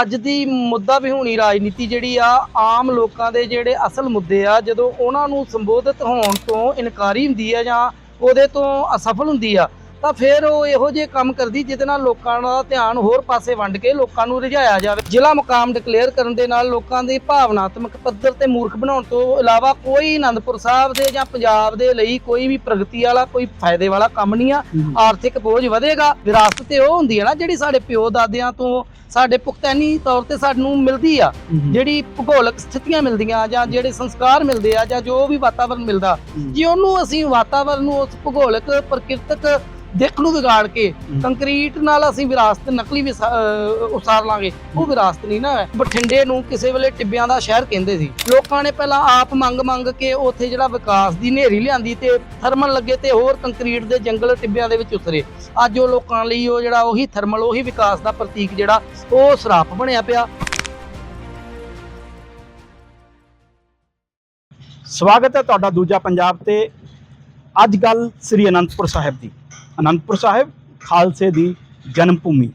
ਅੱਜ ਦੀ ਮੁੱਦਾ ਵਿਹੂਣੀ ਰਾਜਨੀਤੀ ਜਿਹੜੀ ਆ ਆਮ ਲੋਕਾਂ ਦੇ ਜਿਹੜੇ ਅਸਲ ਮੁੱਦੇ ਆ ਜਦੋਂ ਉਹਨਾਂ ਨੂੰ ਸੰਬੋਧਿਤ ਹੋਣ ਤੋਂ ਇਨਕਾਰੀ ਹੁੰਦੀ ਆ ਜਾਂ ਉਹਦੇ ਤੋਂ ਅਸਫਲ ਹੁੰਦੀ ਆ ਤਾਂ ਫਿਰ ਉਹ ਇਹੋ ਜਿਹੇ ਕੰਮ ਕਰਦੀ ਜਿਹਦੇ ਨਾਲ ਲੋਕਾਂ ਦਾ ਧਿਆਨ ਹੋਰ ਪਾਸੇ ਵੰਡ ਕੇ ਲੋਕਾਂ ਨੂੰ ਰਿਝਾਇਆ ਜਾਵੇ। ਜ਼ਿਲ੍ਹਾ ਮੁਕਾਮ ਡਿਕਲੇਅਰ ਕਰਨ ਦੇ ਨਾਲ ਲੋਕਾਂ ਦੀ ਭਾਵਨਾਤਮਕ ਪੱਧਰ ਤੇ ਮੂਰਖ ਬਣਾਉਣ ਤੋਂ ਇਲਾਵਾ ਕੋਈ ਆਨੰਦਪੁਰ ਸਾਹਿਬ ਦੇ ਜਾਂ ਪੰਜਾਬ ਦੇ ਲਈ ਕੋਈ ਵੀ ਪ੍ਰਗਤੀ ਵਾਲਾ ਕੋਈ ਫਾਇਦੇ ਵਾਲਾ ਕੰਮ ਨਹੀਂ ਆ। ਆਰਥਿਕ ਬੋਝ ਵਧੇਗਾ। ਵਿਰਾਸਤ ਤੇ ਉਹ ਹੁੰਦੀ ਹੈ ਨਾ ਜਿਹੜੀ ਸਾਡੇ ਪਿਓ ਦਾਦਿਆਂ ਤੋਂ ਸਾਡੇ ਪੁਖਤੈਨੀ ਤੌਰ ਤੇ ਸਾਨੂੰ ਮਿਲਦੀ ਆ ਜਿਹੜੀ ਭੂਗੋਲਕ ਸਥਿਤੀਆਂ ਮਿਲਦੀਆਂ ਜਾਂ ਜਿਹੜੇ ਸੰਸਕਾਰ ਮਿਲਦੇ ਆ ਜਾਂ ਜੋ ਵੀ ਵਾਤਾਵਰਨ ਮਿਲਦਾ ਜੇ ਉਹਨੂੰ ਅਸੀਂ ਵਾਤਾਵਰਨ ਨੂੰ ਉਸ ਭੂਗੋਲਕ ਪ੍ਰਕਿਰਤਕ ਦਿੱਖ ਨੂੰ ਵਿਗਾੜ ਕੇ ਕੰਕਰੀਟ ਨਾਲ ਅਸੀਂ ਵਿਰਾਸਤ ਨਕਲੀ ਉਸਾਰ ਲਾਂਗੇ ਉਹ ਵਿਰਾਸਤ ਨਹੀਂ ਨਾ ਹੈ। ਬਠਿੰਡੇ ਨੂੰ ਕਿਸੇ ਵੇਲੇ ਟਿੱਬਿਆਂ ਦਾ ਸ਼ਹਿਰ ਕਹਿੰਦੇ ਸੀ। ਲੋਕਾਂ ਨੇ ਪਹਿਲਾਂ ਆਪ ਮੰਗ ਮੰਗ ਕੇ ਉੱਥੇ ਜਿਹੜਾ ਵਿਕਾਸ ਦੀ ਨੇਰੀ ਲਿਆਂਦੀ ਤੇ ਥਰਮਲ ਲੱਗੇ ਤੇ ਹੋਰ ਕੰਕਰੀਟ ਦੇ ਜੰਗਲ ਟਿੱਬਿਆਂ ਦੇ ਵਿੱਚ ਉਤਰੇ ਅੱਜ ਉਹ ਲੋਕਾਂ ਲਈ ਉਹ ਜਿਹੜਾ ਉਹੀ ਥਰਮਲ ਉਹੀ ਵਿਕਾਸ ਦਾ ਪ੍ਰਤੀਕ ਜਿਹੜਾ ਉਹ ਸਰਾਪ ਬਣਿਆ ਪਿਆ। ਸਵਾਗਤ ਹੈ ਤੁਹਾਡਾ ਦੂਜਾ ਪੰਜਾਬ ਤੇ। ਅੱਜ ਗੱਲ ਸ੍ਰੀ ਅਨੰਦਪੁਰ ਸਾਹਿਬ ਦੀ। ਅਨੰਦਪੁਰ ਸਾਹਿਬ ਖਾਲਸੇ ਦੀ ਜਨਮ ਭੂਮੀ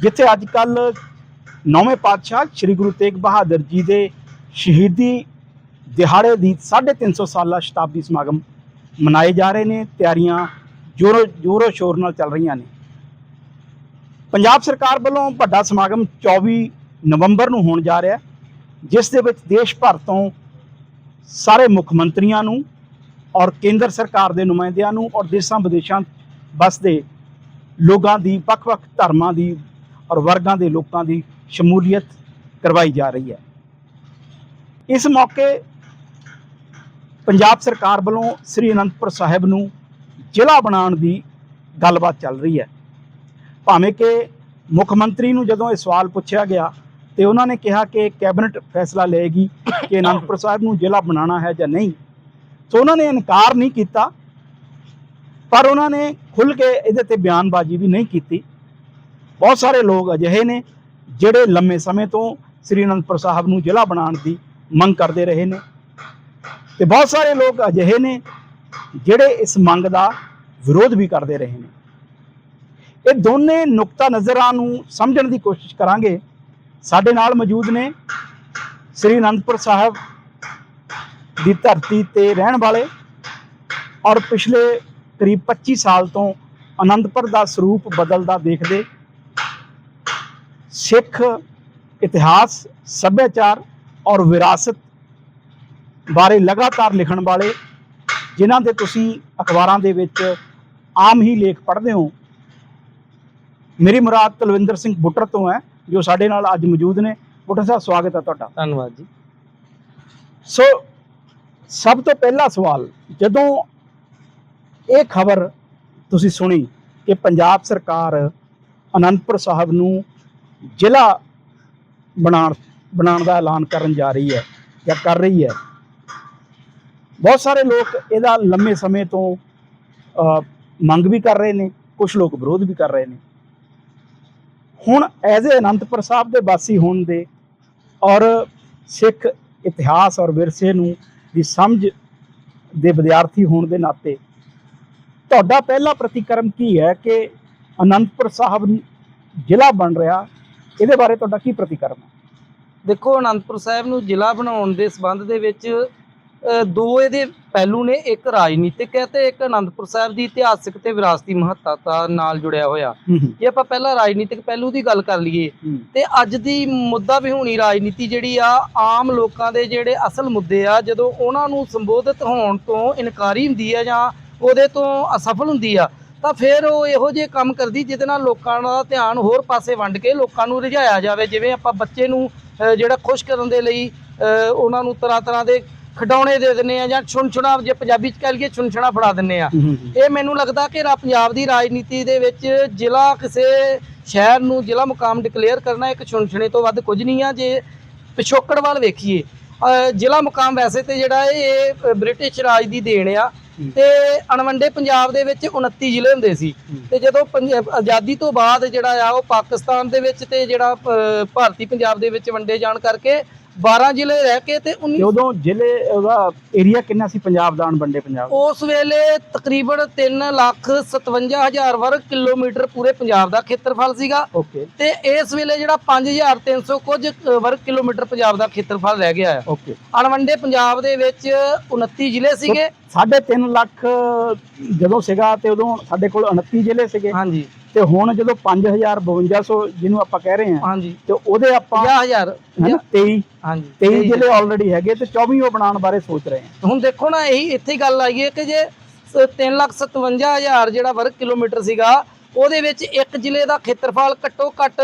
ਜਿੱਥੇ ਅੱਜ ਕੱਲ ਨੌਵੇਂ ਪਾਤਸ਼ਾਹ ਸ੍ਰੀ ਗੁਰੂ ਤੇਗ ਬਹਾਦਰ ਜੀ ਦੇ ਸ਼ਹੀਦੀ ਦਿਹਾੜੇ ਦੀ 350 ਸਾਲਾ ਸ਼ਤਾਬਦੀ ਸਮਾਗਮ ਮਨਾਏ ਜਾ ਰਹੇ ਨੇ। ਤਿਆਰੀਆਂ ਜੋਰੋ ਜੋਰੋ ਸ਼ੋਰ ਨਾਲ ਚੱਲ ਰਹੀਆਂ ਨੇ। ਪੰਜਾਬ ਸਰਕਾਰ ਵੱਲੋਂ ਵੱਡਾ ਸਮਾਗਮ 24 ਨਵੰਬਰ ਨੂੰ ਹੋਣ ਜਾ ਰਿਹਾ ਜਿਸ ਦੇ ਵਿੱਚ ਦੇਸ਼ ਭਰ ਤੋਂ ਸਾਰੇ ਮੁੱਖ ਮੰਤਰੀਆਂ ਨੂੰ ਔਰ ਕੇਂਦਰ ਸਰਕਾਰ ਦੇ ਨੁਮਾਇੰਦਿਆਂ ਨੂੰ ਔਰ ਦੇਸ਼ਾਂ ਵਿਦੇਸ਼ਾਂ ਵਸਦੇ ਲੋਕਾਂ ਦੀ, ਵੱਖ-ਵੱਖ ਧਰਮਾਂ ਦੀ ਔਰ ਵਰਗਾਂ ਦੇ ਲੋਕਾਂ ਦੀ ਸ਼ਮੂਲੀਅਤ ਕਰਵਾਈ ਜਾ ਰਹੀ ਹੈ। ਇਸ ਮੌਕੇ ਪੰਜਾਬ ਸਰਕਾਰ ਵੱਲੋਂ ਸ੍ਰੀ ਅਨੰਦਪੁਰ ਸਾਹਿਬ ਨੂੰ ਜ਼ਿਲ੍ਹਾ ਬਣਾਉਣ ਦੀ ਗੱਲਬਾਤ ਚੱਲ ਰਹੀ ਹੈ। ਭਾਵੇਂ ਕਿ ਮੁੱਖ ਮੰਤਰੀ ਨੂੰ ਜਦੋਂ ਇਹ ਸਵਾਲ ਪੁੱਛਿਆ ਗਿਆ ਤੇ ਉਹਨਾਂ ਨੇ ਕਿਹਾ ਕਿ ਕੈਬਨਿਟ ਫੈਸਲਾ ਲਏਗੀ ਕਿ ਅਨੰਦਪੁਰ ਸਾਹਿਬ ਨੂੰ ਜ਼ਿਲ੍ਹਾ ਬਣਾਉਣਾ ਹੈ ਜਾਂ ਨਹੀਂ। ਸੋ ਉਹਨਾਂ ਨੇ ਇਨਕਾਰ ਨਹੀਂ ਕੀਤਾ, ਪਰ ਉਹਨਾਂ ਨੇ ਖੁੱਲ ਕੇ ਇਹਦੇ ਤੇ ਬਿਆਨਬਾਜ਼ੀ ਵੀ ਨਹੀਂ ਕੀਤੀ। ਬਹੁਤ ਸਾਰੇ ਲੋਕ ਅਜਿਹੇ ਨੇ ਜਿਹੜੇ ਲੰਮੇ ਸਮੇਂ ਤੋਂ ਸ੍ਰੀ ਅਨੰਦਪੁਰ ਸਾਹਿਬ ਨੂੰ ਜ਼ਿਲ੍ਹਾ ਬਣਾਉਣ ਦੀ ਮੰਗ ਕਰਦੇ ਰਹੇ ਨੇ। ਤੇ ਬਹੁਤ ਸਾਰੇ ਲੋਕ ਅਜਿਹੇ ਨੇ ਜਿਹੜੇ ਇਸ ਮੰਗ ਦਾ ਵਿਰੋਧ ਵੀ ਕਰਦੇ ਰਹੇ ਨੇ। ਇਹ ਦੋਨੇ ਨੁਕਤਾ ਨਜ਼ਰਾਂ ਨੂੰ ਸਮਝਣ ਦੀ ਕੋਸ਼ਿਸ਼ ਕਰਾਂਗੇ। ਸਾਡੇ ਨਾਲ ਮੌਜੂਦ ਨੇ ਸ੍ਰੀ ਅਨੰਦਪੁਰ ਸਾਹਿਬ ਦੀ ਧਰਤੀ ਤੇ ਰਹਿਣ ਵਾਲੇ ਔਰ ਪਿਛਲੇ ਕਰੀਬ 25 ਸਾਲ ਤੋਂ ਅਨੰਦਪੁਰ ਦਾ ਸਰੂਪ ਬਦਲਦਾ ਦੇਖਦੇ ਸਿੱਖ ਇਤਿਹਾਸ, ਸੱਭਿਆਚਾਰ ਔਰ ਵਿਰਾਸਤ ਬਾਰੇ ਲਗਾਤਾਰ ਲਿਖਣ ਵਾਲੇ, ਜਿਨ੍ਹਾਂ ਦੇ ਤੁਸੀਂ ਅਖਬਾਰਾਂ ਦੇ ਵਿੱਚ ਆਮ ਹੀ ਲੇਖ ਪੜ੍ਹਦੇ ਹੋ ਮੇਰੀ ਮੁਰਾਦ ਕੁਲਵਿੰਦਰ ਸਿੰਘ ਬੁੱਟਰ ਤੋਂ ਹੈ ਜੋ ਸਾਡੇ ਨਾਲ ਅੱਜ ਮੌਜੂਦ ਨੇ। ਬੁੱਟਰ ਸਾਹਿਬ ਸਵਾਗਤ ਹੈ ਤੁਹਾਡਾ। ਧੰਨਵਾਦ ਜੀ। ਸੋ ਸਭ ਤੋਂ ਪਹਿਲਾ ਸਵਾਲ ਜਦੋਂ ਇਹ ਖਬਰ ਤੁਸੀਂ ਸੁਣੀ ਕਿ ਪੰਜਾਬ ਸਰਕਾਰ ਅਨੰਦਪੁਰ ਸਾਹਿਬ ਨੂੰ ਜ਼ਿਲ੍ਹਾ ਬਣਾਉਣ ਬਣਾਉਣ ਦਾ ਐਲਾਨ ਕਰਨ ਜਾ ਰਹੀ ਹੈ ਜਾਂ ਕਰ ਰਹੀ ਹੈ ਬਹੁਤ ਸਾਰੇ ਲੋਕ ਇਹਦਾ ਲੰਮੇ ਸਮੇਂ ਤੋਂ ਮੰਗ ਵੀ ਕਰ ਰਹੇ ਨੇ ਕੁਝ ਲੋਕ ਵਿਰੋਧ ਵੀ ਕਰ ਰਹੇ ਨੇ। ਹੁਣ ਐਜ਼ ਏ ਅਨੰਦਪੁਰ ਸਾਹਿਬ ਦੇ ਵਾਸੀ ਹੋਣ ਦੇ ਔਰ ਸਿੱਖ ਇਤਿਹਾਸ ਔਰ ਵਿਰਸੇ ਨੂੰ ਦੀ ਸਮਝ ਦੇ ਵਿਦਿਆਰਥੀ ਹੋਣ ਦੇ ਨਾਤੇ, ਤੁਹਾਡਾ ਪਹਿਲਾ ਪ੍ਰਤੀਕਰਮ ਕੀ ਹੈ ਕਿ ਅਨੰਦਪੁਰ ਸਾਹਿਬ ਜ਼ਿਲ੍ਹਾ ਬਣ ਰਿਹਾ? ਇਹਦੇ ਬਾਰੇ ਤੁਹਾਡਾ ਕੀ ਪ੍ਰਤੀਕਰਮ ਹੈ? ਦੇਖੋ, ਅਨੰਦਪੁਰ ਸਾਹਿਬ ਨੂੰ ਜ਼ਿਲ੍ਹਾ ਬਣਾਉਣ ਦੇ ਸਬੰਧ ਦੇ ਵਿੱਚ ਦੋ ਇਹਦੇ ਪਹਿਲੂ ਨੇ ਇੱਕ ਰਾਜਨੀਤਿਕ ਹੈ ਤੇ ਇੱਕ ਅਨੰਦਪੁਰ ਸਾਹਿਬ ਦੀ ਇਤਿਹਾਸਿਕ ਤੇ ਵਿਰਾਸਤੀ ਮਹੱਤਤਾ ਨਾਲ ਜੁੜਿਆ ਹੋਇਆ। ਜੇ ਆਪਾਂ ਪਹਿਲਾਂ ਰਾਜਨੀਤਿਕ ਪਹਿਲੂ ਦੀ ਗੱਲ ਕਰ ਲਈਏ ਤੇ ਅੱਜ ਦੀ ਮੁੱਦਾ ਵਿਹੂਣੀ ਰਾਜਨੀਤੀ ਜਿਹੜੀ ਆ ਆਮ ਲੋਕਾਂ ਦੇ ਜਿਹੜੇ ਅਸਲ ਮੁੱਦੇ ਆ ਜਦੋਂ ਉਹਨਾਂ ਨੂੰ ਸੰਬੋਧਿਤ ਹੋਣ ਤੋਂ ਇਨਕਾਰੀ ਹੁੰਦੀ ਆ ਜਾਂ ਉਹਦੇ ਤੋਂ ਅਸਫਲ ਹੁੰਦੀ ਆ ਤਾਂ ਫਿਰ ਉਹ ਇਹੋ ਜਿਹੇ ਕੰਮ ਕਰਦੀ ਜਿਹਦੇ ਨਾਲ ਲੋਕਾਂ ਦਾ ਧਿਆਨ ਹੋਰ ਪਾਸੇ ਵੰਡ ਕੇ ਲੋਕਾਂ ਨੂੰ ਰਿਝਾਇਆ ਜਾਵੇ ਜਿਵੇਂ ਆਪਾਂ ਬੱਚੇ ਨੂੰ ਜਿਹੜਾ ਖੁਸ਼ ਕਰਨ ਦੇ ਲਈ ਉਹਨਾਂ ਨੂੰ ਤਰ੍ਹਾਂ ਤਰ੍ਹਾਂ ਦੇ ਖਿਡੌਣੇ ਦੇ ਦਿੰਨੇ ਆ ਜਾਂ ਛੁਣਛੁਣਾ ਜੇ ਪੰਜਾਬੀ ਚ ਕਹਿ ਲਈਏ ਛੁਣਛੁਣਾ ਫੜਾ ਦਿੰਨੇ ਆ। ਇਹ ਮੈਨੂੰ ਲੱਗਦਾ ਕਿ ਰਾ- ਪੰਜਾਬ ਦੀ ਰਾਜਨੀਤੀ ਦੇ ਵਿੱਚ ਜ਼ਿਲ੍ਹਾ ਕਿਸੇ ਸ਼ਹਿਰ ਨੂੰ ਜ਼ਿਲ੍ਹਾ ਮੁਕਾਮ ਡਿਕਲੇਅਰ ਕਰਨਾ ਇੱਕ ਛੁਣਛੁਣੇ ਤੋਂ ਵੱਧ ਕੁਝ ਨਹੀਂ ਆ। ਜੇ ਪਿਛੋਕੜ ਵੱਲ ਵੇਖੀਏ ਜ਼ਿਲ੍ਹਾ ਮੁਕਾਮ ਵੈਸੇ ਤੇ ਜਿਹੜਾ ਇਹ ਇਹ ਬ੍ਰਿਟਿਸ਼ ਰਾਜ ਦੀ ਦੇਣ ਆ। ਤੇ ਅਣਵੰਡੇ ਪੰਜਾਬ ਦੇ ਵਿੱਚ 29 ਜ਼ਿਲ੍ਹੇ ਹੁੰਦੇ ਸੀ। ਤੇ ਜਦੋਂ ਆਜ਼ਾਦੀ ਤੋਂ ਬਾਅਦ ਜਿਹੜਾ ਆ ਉਹ ਪਾਕਿਸਤਾਨ ਦੇ ਵਿੱਚ ਤੇ ਜਿਹੜਾ ਭਾਰਤੀ ਪੰਜਾਬ ਦੇ ਵਿੱਚ ਵੰਡੇ ਜਾਣ ਕਰਕੇ 12 ਜ਼ਿਲ੍ਹੇ ਰਹਿ ਕੇ ਤੇ 19 ਤੇ ਉਦੋਂ ਜ਼ਿਲ੍ਹੇ ਉਹਦਾ ਏਰੀਆ ਕਿੰਨਾ ਸੀ? ਪੰਜਾਬ ਦਾ ਅਣਵੰਡੇ ਪੰਜਾਬ ਦਾ? ਉਸ ਵੇਲੇ ਤਕਰੀਬਨ 3 ਲੱਖ 57 ਹਜ਼ਾਰ ਵਰਗ ਕਿਲੋਮੀਟਰ ਪੂਰੇ ਪੰਜਾਬ ਦਾ ਖੇਤਰਫਲ ਸੀਗਾ। ਓਕੇ। ਤੇ ਇਸ ਵੇਲੇ ਜਿਹੜਾ 5300 ਕੁਝ ਅ, ਵਰਗ ਕਿਲੋਮੀਟਰ ਪੰਜਾਬ ਦਾ ਖੇਤਰਫਲ ਰਹਿ ਗਿਆ ਹੈ ਓਕੇ। ਅਣਵੰਡੇ ਪੰਜਾਬ ਦੇ ਵਿੱਚ 29 ਜ਼ਿਲ੍ਹੇ ਸੀਗੇ। ਸਾਢੇ ਤਿੰਨ ਲੱਖ ਜਦੋਂ ਸੀਗਾ ਤੇ ਉਦੋਂ ਸਾਡੇ ਕੋਲ 29 ਜ਼ਿਲ੍ਹੇ ਸੀਗੇ। ਹਾਂਜੀ। ਤੇ ਹੁਣ ਜਦੋਂ 5500 ਜਿਹਨੂੰ ਆਪਾਂ ਕਹਿ ਰਹੇ ਹਾਂ ਹਾਂਜੀ। ਤੇ ਉਹਦੇ ਆਪਾਂ 50000 ਹਨਾ 23 ਹਾਂਜੀ 23 ਜ਼ਿਲ੍ਹੇ ਆਲਰੇਡੀ ਹੈਗੇ ਤੇ 24 ਉਹ ਬਣਾਉਣ ਬਾਰੇ ਸੋਚ ਰਹੇ ਹਾਂ। ਹੁਣ ਦੇਖੋ ਨਾ ਇਹੀ ਇੱਥੇ ਗੱਲ ਆਈ ਹੈ ਕਿ ਜੇ 357000 ਜਿਹੜਾ ਵਰਗ ਕਿਲੋਮੀਟਰ ਸੀਗਾ ਉਹਦੇ ਵਿੱਚ ਇੱਕ ਜ਼ਿਲ੍ਹੇ ਦਾ ਖੇਤਰਫਲ ਘੱਟੋ ਘੱਟ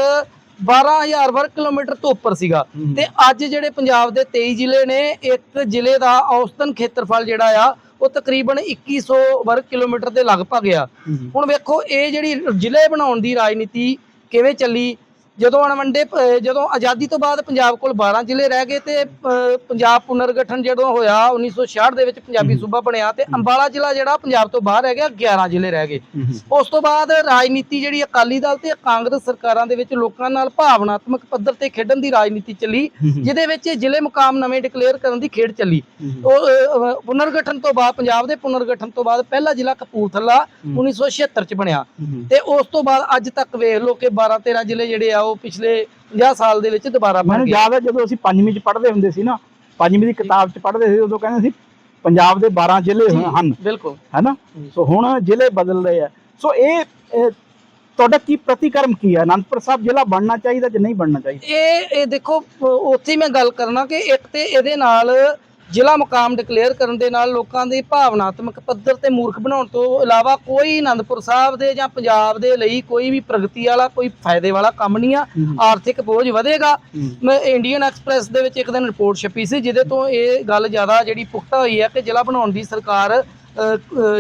12000 ਵਰਗ ਕਿਲੋਮੀਟਰ ਤੋਂ ਉੱਪਰ ਸੀਗਾ। ਤੇ ਅੱਜ ਜਿਹੜੇ ਪੰਜਾਬ ਦੇ 23 ਜ਼ਿਲ੍ਹੇ ਨੇ ਇੱਕ ਜ਼ਿਲ੍ਹੇ ਦਾ ਔਸਤਨ ਖੇਤਰਫਲ ਜਿਹੜਾ ਆ ਉਹ ਤਕਰੀਬਨ 2100 ਵਰਗ ਕਿਲੋਮੀਟਰ ਦੇ ਲਗਭਗ ਆ। ਹੁਣ ਵੇਖੋ ਇਹ ਜਿਹੜੀ ਜ਼ਿਲ੍ਹੇ ਬਣਾਉਣ ਦੀ ਰਾਜਨੀਤੀ ਕਿਵੇਂ ਚੱਲੀ ਜਦੋਂ ਅਣਵੰਡੇ ਜਦੋਂ ਆਜ਼ਾਦੀ ਤੋਂ ਬਾਅਦ ਪੰਜਾਬ ਕੋਲ 12 ਜ਼ਿਲ੍ਹੇ ਰਹਿ ਗਏ ਤੇ ਪੰਜਾਬ ਪੁਨਰਗਠਨ ਜਦੋਂ ਹੋਇਆ 1966 ਦੇ ਵਿੱਚ ਪੰਜਾਬੀ ਸੂਬਾ ਬਣਿਆ ਤੇ ਅੰਬਾਲਾ ਜ਼ਿਲ੍ਹਾ ਜਿਹੜਾ ਪੰਜਾਬ ਤੋਂ ਬਾਹਰ ਰਹਿ ਗਿਆ 11 ਜ਼ਿਲ੍ਹੇ ਰਹਿ ਗਏ। ਉਸ ਤੋਂ ਬਾਅਦ ਰਾਜਨੀਤੀ ਜਿਹੜੀ ਅਕਾਲੀ ਦਲ ਤੇ ਕਾਂਗਰਸ ਸਰਕਾਰਾਂ ਦੇ ਵਿੱਚ ਲੋਕਾਂ ਨਾਲ ਭਾਵਨਾਤਮਕ ਪੱਧਰ ਤੇ ਖੇਡਣ ਦੀ ਰਾਜਨੀਤੀ ਚੱਲੀ। ਜਿਹਦੇ ਵਿੱਚ ਜ਼ਿਲ੍ਹੇ ਮੁਕਾਮ ਨਵੇਂ ਡਿਕਲੇਅਰ ਕਰਨ ਦੀ ਖੇਡ ਚੱਲੀ। ਉਹ ਪੁਨਰਗਠਨ ਤੋਂ ਬਾਅਦ ਪੰਜਾਬ ਦੇ ਪੁਨਰਗਠਨ ਤੋਂ ਬਾਅਦ ਪਹਿਲਾ ਜ਼ਿਲ੍ਹਾ ਕਪੂਰਥਲਾ 1976 ਚ ਬਣਿਆ। ਤੇ ਉਸ ਤੋਂ ਬਾਅਦ ਅੱਜ ਤੱਕ ਵੇਖ ਲਓ ਕਿ 12 13 ਜ਼ਿਲ੍ਹੇ ਜਿਹੜੇ ਆ ਉਹ ਪਿਛਲੇ 50 ਸਾਲ ਦੇ ਵਿੱਚ ਦੁਬਾਰਾ ਬਣ ਮੈਨੂੰ ਯਾਦ ਹੈ ਜਦੋਂ ਅਸੀਂ ਪੰਜਵੀਂ ਚ ਪੜ੍ਹਦੇ ਹੁੰਦੇ ਸੀ ਨਾ ਪੰਜਵੀਂ ਦੀ ਕਿਤਾਬ ਚ ਪੜ੍ਹਦੇ ਸੀ ਉਦੋਂ ਕਹਿੰਦੇ ਸੀ ਪੰਜਾਬ ਦੇ 12 ਜ਼ਿਲ੍ਹੇ ਜੀ, ਹਨ। ਬਿਲਕੁਲ। ਹੈਨਾ? ਜੀ। ਸੋ ਹੁਣ ਜ਼ਿਲ੍ਹੇ ਬਦਲ ਰਹੇ ਆ। ਸੋ ਇਹ ਇਹ ਤੁਹਾਡਾ ਕੀ ਪ੍ਰਤੀਕਰਮ ਕੀ ਹੈ ਅਨੰਦਪੁਰ ਸਾਹਿਬ ਜ਼ਿਲ੍ਹਾ ਬਣਨਾ ਚਾਹੀਦਾ ਕਿ ਨਹੀਂ ਬਣਨਾ ਚਾਹੀਦਾ? ਇਹ ਇਹ ਦੇਖੋ ਅ, ਉੱਥੇ ਹੀ ਮੈਂ ਗੱਲ ਕਰਨਾ ਕਿ ਇੱਕ ਤੇ ਇਹਦੇ ਨਾਲ ਜ਼ਿਲ੍ਹਾ ਮੁਕਾਮ ਡਿਕਲੇਅਰ ਕਰਨ ਦੇ ਨਾਲ ਲੋਕਾਂ ਦੀ ਭਾਵਨਾਤਮਕ ਪੱਧਰ ਤੇ ਮੂਰਖ ਬਣਾਉਣ ਤੋਂ ਇਲਾਵਾ ਕੋਈ ਆਨੰਦਪੁਰ ਸਾਹਿਬ ਦੇ ਜਾਂ ਪੰਜਾਬ ਦੇ ਲਈ ਕੋਈ ਵੀ ਪ੍ਰਗਤੀ ਵਾਲਾ ਕੋਈ ਫਾਇਦੇ ਵਾਲਾ ਕੰਮ ਨਹੀਂ ਆ। ਆਰਥਿਕ ਬੋਝ ਵਧੇਗਾ। ਮੈਂ ਇੰਡੀਅਨ ਐਕਸਪ੍ਰੈਸ ਦੇ ਵਿੱਚ ਇੱਕ ਦਿਨ ਰਿਪੋਰਟ ਛਪੀ ਸੀ ਜਿਹਦੇ ਤੋਂ ਇਹ ਗੱਲ ਜ਼ਿਆਦਾ ਜਿਹੜੀ ਪੁਖਤਾ ਹੋਈ ਹੈ ਕਿ ਜ਼ਿਲ੍ਹਾ ਬਣਾਉਣ ਦੀ ਸਰਕਾਰ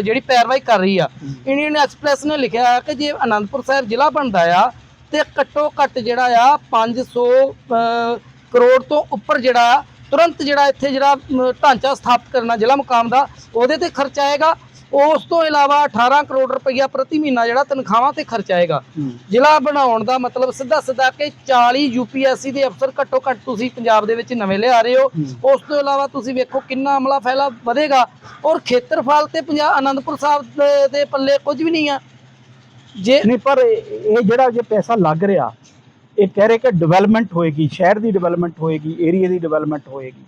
ਜਿਹੜੀ ਪੈਰਵਾਈ ਕਰ ਰਹੀ ਆ। ਇੰਡੀਅਨ ਐਕਸਪ੍ਰੈਸ ਨੇ ਲਿਖਿਆ ਹੈ ਕਿ ਜੇ ਆਨੰਦਪੁਰ ਸਾਹਿਬ ਜ਼ਿਲ੍ਹਾ ਬਣਦਾ ਆ ਤੇ ਘੱਟੋ ਘੱਟ ਜਿਹੜਾ ਆ 500 ਅ, ਕਰੋੜ ਤੋਂ ਉੱਪਰ ਜਿਹੜਾ ਤੁਰੰਤ ਜਿਹੜਾ ਇੱਥੇ ਜਿਹੜਾ ਢਾਂਚਾ ਸਥਾਪਿਤ ਕਰਨਾ ਜ਼ਿਲ੍ਹਾ ਮੁਕਾਮ ਦਾ ਉਹਦੇ ਤੇ ਖਰਚ ਆਏਗਾ। ਉਸ ਤੋਂ ਇਲਾਵਾ 18 ਕਰੋੜ ਰੁਪਈਆ ਪ੍ਰਤੀ ਮਹੀਨਾ ਜਿਹੜਾ ਤਨਖਾਹਾਂ ਤੇ ਖਰਚ ਆਏਗਾ। ਜ਼ਿਲ੍ਹਾ ਬਣਾਉਣ ਦਾ ਮਤਲਬ ਸਿੱਧਾ ਸਿੱਧਾ ਕਿ 40 ਯੂਪੀਐਸਸੀ ਦੇ ਅਫਸਰ ਘੱਟੋ ਘੱਟ ਤੁਸੀਂ ਪੰਜਾਬ ਦੇ ਵਿੱਚ ਨਵੇਂ ਲਿਆ ਰਹੇ ਹੋ। ਉਸ ਤੋਂ ਇਲਾਵਾ ਤੁਸੀਂ ਵੇਖੋ ਕਿੰਨਾ ਅਮਲਾ ਫੈਲਾ ਵਧੇਗਾ। ਔਰ ਖੇਤਰਫਲ ਤੇ ਪੰਜਾਬ ਆਨੰਦਪੁਰ ਸਾਹਿਬ ਦੇ- ਪੱਲੇ ਕੁਝ ਵੀ ਨਹੀਂ ਆ। ਜੇ ਨਹੀਂ ਪਰ ਇਹ ਜਿਹੜਾ ਜੇ ਪੈਸਾ ਲੱਗ ਰਿਹਾ ਇਹ ਕਹਿ ਰਹੇ ਕਿ ਡਿਵੈਲਪਮੈਂਟ ਹੋਏਗੀ ਸ਼ਹਿਰ ਦੀ ਡਿਵੈਲਪਮੈਂਟ ਹੋਏਗੀ ਏਰੀਆ ਦੀ ਡਿਵੈਲਪਮੈਂਟ ਹੋਏਗੀ।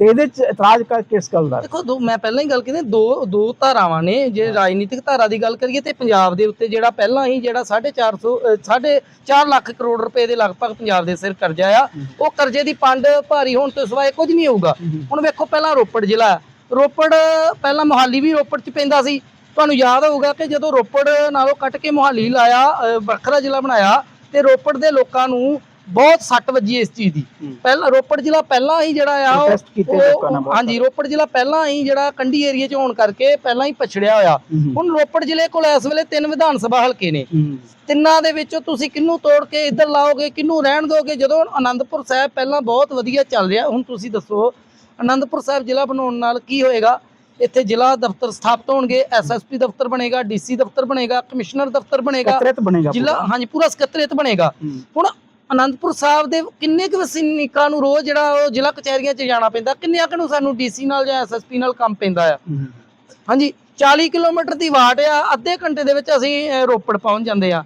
ਤੇ ਇਹਦੇ ਚ ਇਤਰਾਜ਼ ਕਰ ਕਿਸ ਗੱਲ ਦਾ? ਦੇਖੋ ਦੋ ਮੈਂ ਪਹਿਲਾਂ ਹੀ ਗੱਲ ਕੀਤੀ ਦੋ ਦੋ ਧਾਰਾਵਾਂ ਨੇ ਜੇ ਰਾਜਨੀਤਿਕ ਧਾਰਾ ਦੀ ਗੱਲ ਕਰੀਏ ਤੇ ਪੰਜਾਬ ਦੇ ਉੱਤੇ ਜਿਹੜਾ ਪਹਿਲਾਂ ਹੀ ਜਿਹੜਾ 450 ਸਾਢੇ 4 ਲੱਖ ਕਰੋੜ ਰੁਪਏ ਦੇ ਲਗਭਗ ਪੰਜਾਬ ਦੇ ਸਿਰ ਕਰਜ਼ਾ ਆ ਉਹ ਕਰਜ਼ੇ ਦੀ ਪੰਡ ਭਾਰੀ ਹੋਣ ਤੋਂ ਸਿਵਾਏ ਕੁਝ ਨਹੀਂ ਹੋਊਗਾ। ਹੁਣ ਵੇਖੋ ਪਹਿਲਾਂ ਰੋਪੜ ਜ਼ਿਲ੍ਹਾ। ਰੋਪੜ ਪਹਿਲਾਂ ਮੁਹਾਲੀ ਵੀ ਰੋਪੜ 'ਚ ਪੈਂਦਾ ਸੀ। ਤੁਹਾਨੂੰ ਯਾਦ ਹੋਊਗਾ ਕਿ ਜਦੋਂ ਰੋਪੜ ਨਾਲੋਂ ਕੱਟ ਕੇ ਮੁਹਾਲੀ ਲਾਇਆ ਵੱਖਰਾ ਜ਼ਿਲ੍ਹਾ ਬਣਾਇਆ ਤੇ ਰੋਪੜ ਦੇ ਲੋਕਾਂ ਨੂੰ ਬਹੁਤ ਸੱਟ ਵੱਜੀ ਇਸ ਚੀਜ਼ ਦੀ। ਪਹਿਲਾਂ ਰੋਪੜ ਜ਼ਿਲ੍ਹਾ ਪਹਿਲਾਂ ਹੀ ਜਿਹੜਾ ਆ ਉਹ ਹਾਂਜੀ ਰੋਪੜ ਜ਼ਿਲ੍ਹਾ ਪਹਿਲਾਂ ਹੀ ਜਿਹੜਾ ਕੰਢੀ ਏਰੀਆ 'ਚ ਹੋਣ ਕਰਕੇ ਪਹਿਲਾਂ ਹੀ ਪਛੜਿਆ ਹੋਇਆ। ਹੁਣ ਰੋਪੜ ਜ਼ਿਲ੍ਹੇ ਕੋਲ ਇਸ ਵੇਲੇ ਤਿੰਨ ਵਿਧਾਨ ਸਭਾ ਹਲਕੇ ਨੇ। ਤਿੰਨਾਂ ਦੇ ਵਿੱਚੋਂ ਤੁਸੀਂ ਕਿਹਨੂੰ ਤੋੜ ਕੇ ਇੱਧਰ ਲਾਓਗੇ ਕਿਹਨੂੰ ਰਹਿਣ ਦੋਗੇ? ਜਦੋਂ ਆਨੰਦਪੁਰ ਸਾਹਿਬ ਪਹਿਲਾਂ ਬਹੁਤ ਵਧੀਆ ਚੱਲ ਰਿਹਾ ਹੁਣ ਤੁਸੀਂ ਦੱਸੋ ਆਨੰਦਪੁਰ ਸਾਹਿਬ ਜ਼ਿਲ੍ਹਾ ਬਣਾਉਣ ਨਾਲ ਕੀ ਹੋਏਗਾ? ਇੱਥੇ ਜ਼ਿਲ੍ਹਾ ਦਫ਼ਤਰ ਸਥਾਪਿਤ ਹੋਣਗੇ ਐਸਐਸਪੀ ਦਫ਼ਤਰ ਬਣੇਗਾ ਡੀਸੀ ਦਫ਼ਤਰ ਬਣੇਗਾ ਕਮਿਸ਼ਨਰ ਦਫ਼ਤਰ ਬਣੇਗਾ ਕਤਰਤ ਬਣੇਗਾ ਜ਼ਿਲ੍ਹਾ ਹਾਂਜੀ ਪੂਰਾ ਸਕੱਤਰੇਤ ਬਣੇਗਾ। ਹੁਣ ਆਨੰਦਪੁਰ ਸਾਹਿਬ ਦੇ ਕਿੰਨੇ ਕੁ ਵਸਨੀਕਾਂ ਨੂੰ ਰੋਜ਼ ਜਿਹੜਾ ਉਹ ਜ਼ਿਲ੍ਹਾ ਕਚਹਿਰੀਆਂ 'ਚ ਜਾਣਾ ਪੈਂਦਾ? ਕਿੰਨਿਆਂ ਕੁ ਨੂੰ ਸਾਨੂੰ ਡੀਸੀ ਨਾਲ ਜਾਂ ਐਸਐਸਪੀ ਨਾਲ ਕੰਮ ਪੈਂਦਾ ਆ? ਹਾਂਜੀ 40 ਕਿਲੋਮੀਟਰ ਦੀ ਵਾਟ ਆ ਅੱਧੇ ਘੰਟੇ ਦੇ ਵਿੱਚ ਅਸੀਂ ਅਹ, ਰੋਪੜ ਪਹੁੰਚ ਜਾਂਦੇ ਆ।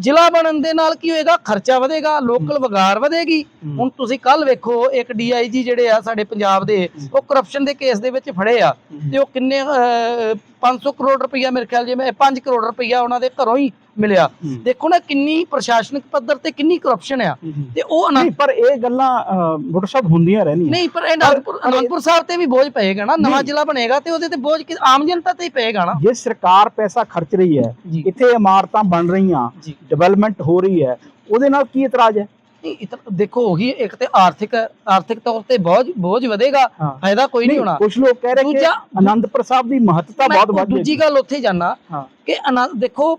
ਜ਼ਿਲ੍ਹਾ ਬਣਨ ਦੇ ਨਾਲ ਕੀ ਹੋਏਗਾ? ਖਰਚਾ ਵਧੇਗਾ ਲੋਕਲ ਵਗਾਰ ਵਧੇਗੀ। ਹੁਣ ਤੁਸੀਂ ਕੱਲ ਵੇਖੋ ਇੱਕ ਡੀਆਈਜੀ ਜਿਹੜੇ ਆ ਸਾਡੇ ਪੰਜਾਬ ਦੇ ਉਹ ਕਰਪਸ਼ਨ ਦੇ ਕੇਸ ਦੇ ਵਿੱਚ ਫੜੇ ਆ। ਤੇ ਉਹ ਕਿੰਨੇ ਅਹ, 500 ਕਰੋੜ ਰੁਪਈਆ ਮੇਰੇ ਖਿਆਲ ਜਿਵੇਂ 5 ਕਰੋੜ ਰੁਪਈਆ ਉਹਨਾਂ ਦੇ ਘਰੋਂ ਹੀ ਮਿਲਿਆ। ਦੇਖੋ ਨਾ ਕਿੰਨੀ ਪ੍ਰਸ਼ਾਸਨਿਕ ਪੱਧਰ ਤੇ ਕਿੰਨੀ ਕਰਪਸ਼ਨ ਆ। ਤੇ ਉਹ ਨਹੀਂ ਪਰ ਇਹ ਗੱਲਾਂ ਮੁੱਢ ਸਾਹਿਬ ਹੁੰਦੀਆਂ ਰਹਿਣੀਆਂ। ਨਹੀਂ ਪਰ ਇਹ ਅਨੰਦਪੁਰ ਸਾਹਿਬ ਤੇ ਵੀ ਬੋਝ ਪਏਗਾ ਨਾ। ਨਵਾਂ। ਜ਼ਿਲ੍ਹਾ ਬਣੇਗਾ ਤੇ ਉਹਦੇ ਤੇ ਬੋਝ ਆਮ ਜਨਤਾ ਤੇ ਹੀ ਪਏਗਾ ਨਾ। ਜੇ ਸਰਕਾਰ ਪੈਸਾ ਖਰਚ ਰਹੀ ਹੈ ਜੀ। ਇੱਥੇ ਇਮਾਰਤਾਂ ਬਣ ਰਹੀਆਂ ਜੀ। ਡਿਵੈਲਪਮੈਂਟ ਹੋ ਰਹੀ ਹੈ ਉਹਦੇ ਨਾਲ ਕੀ ਇਤਰਾਜ਼ ਹੈ? ਦੇਖੋ ਉਹੀ ਇੱਕ ਤੇ ਆਰਥਿਕ ਆਰਥਿਕ ਤੌਰ ਤੇ ਬੋਝ ਬੋਝ ਵਧੇਗਾ ਹਾਂ। ਫਾਇਦਾ ਕੋਈ ਨਹੀਂ ਹੋਣਾ। ਕੁਝ ਲੋਕ ਕਹਿ ਰਹੇ ਕਿ ਆਨੰਦਪੁਰ ਸਾਹਿਬ ਦੀ ਮਹੱਤਤਾ ਬਹੁਤ ਵੱਧ ਗਈ ਦੂਜੀ ਗੱਲ ਉੱਥੇ ਜਾਣਾ ਹਾਂ। ਕਿ ਦੇਖੋ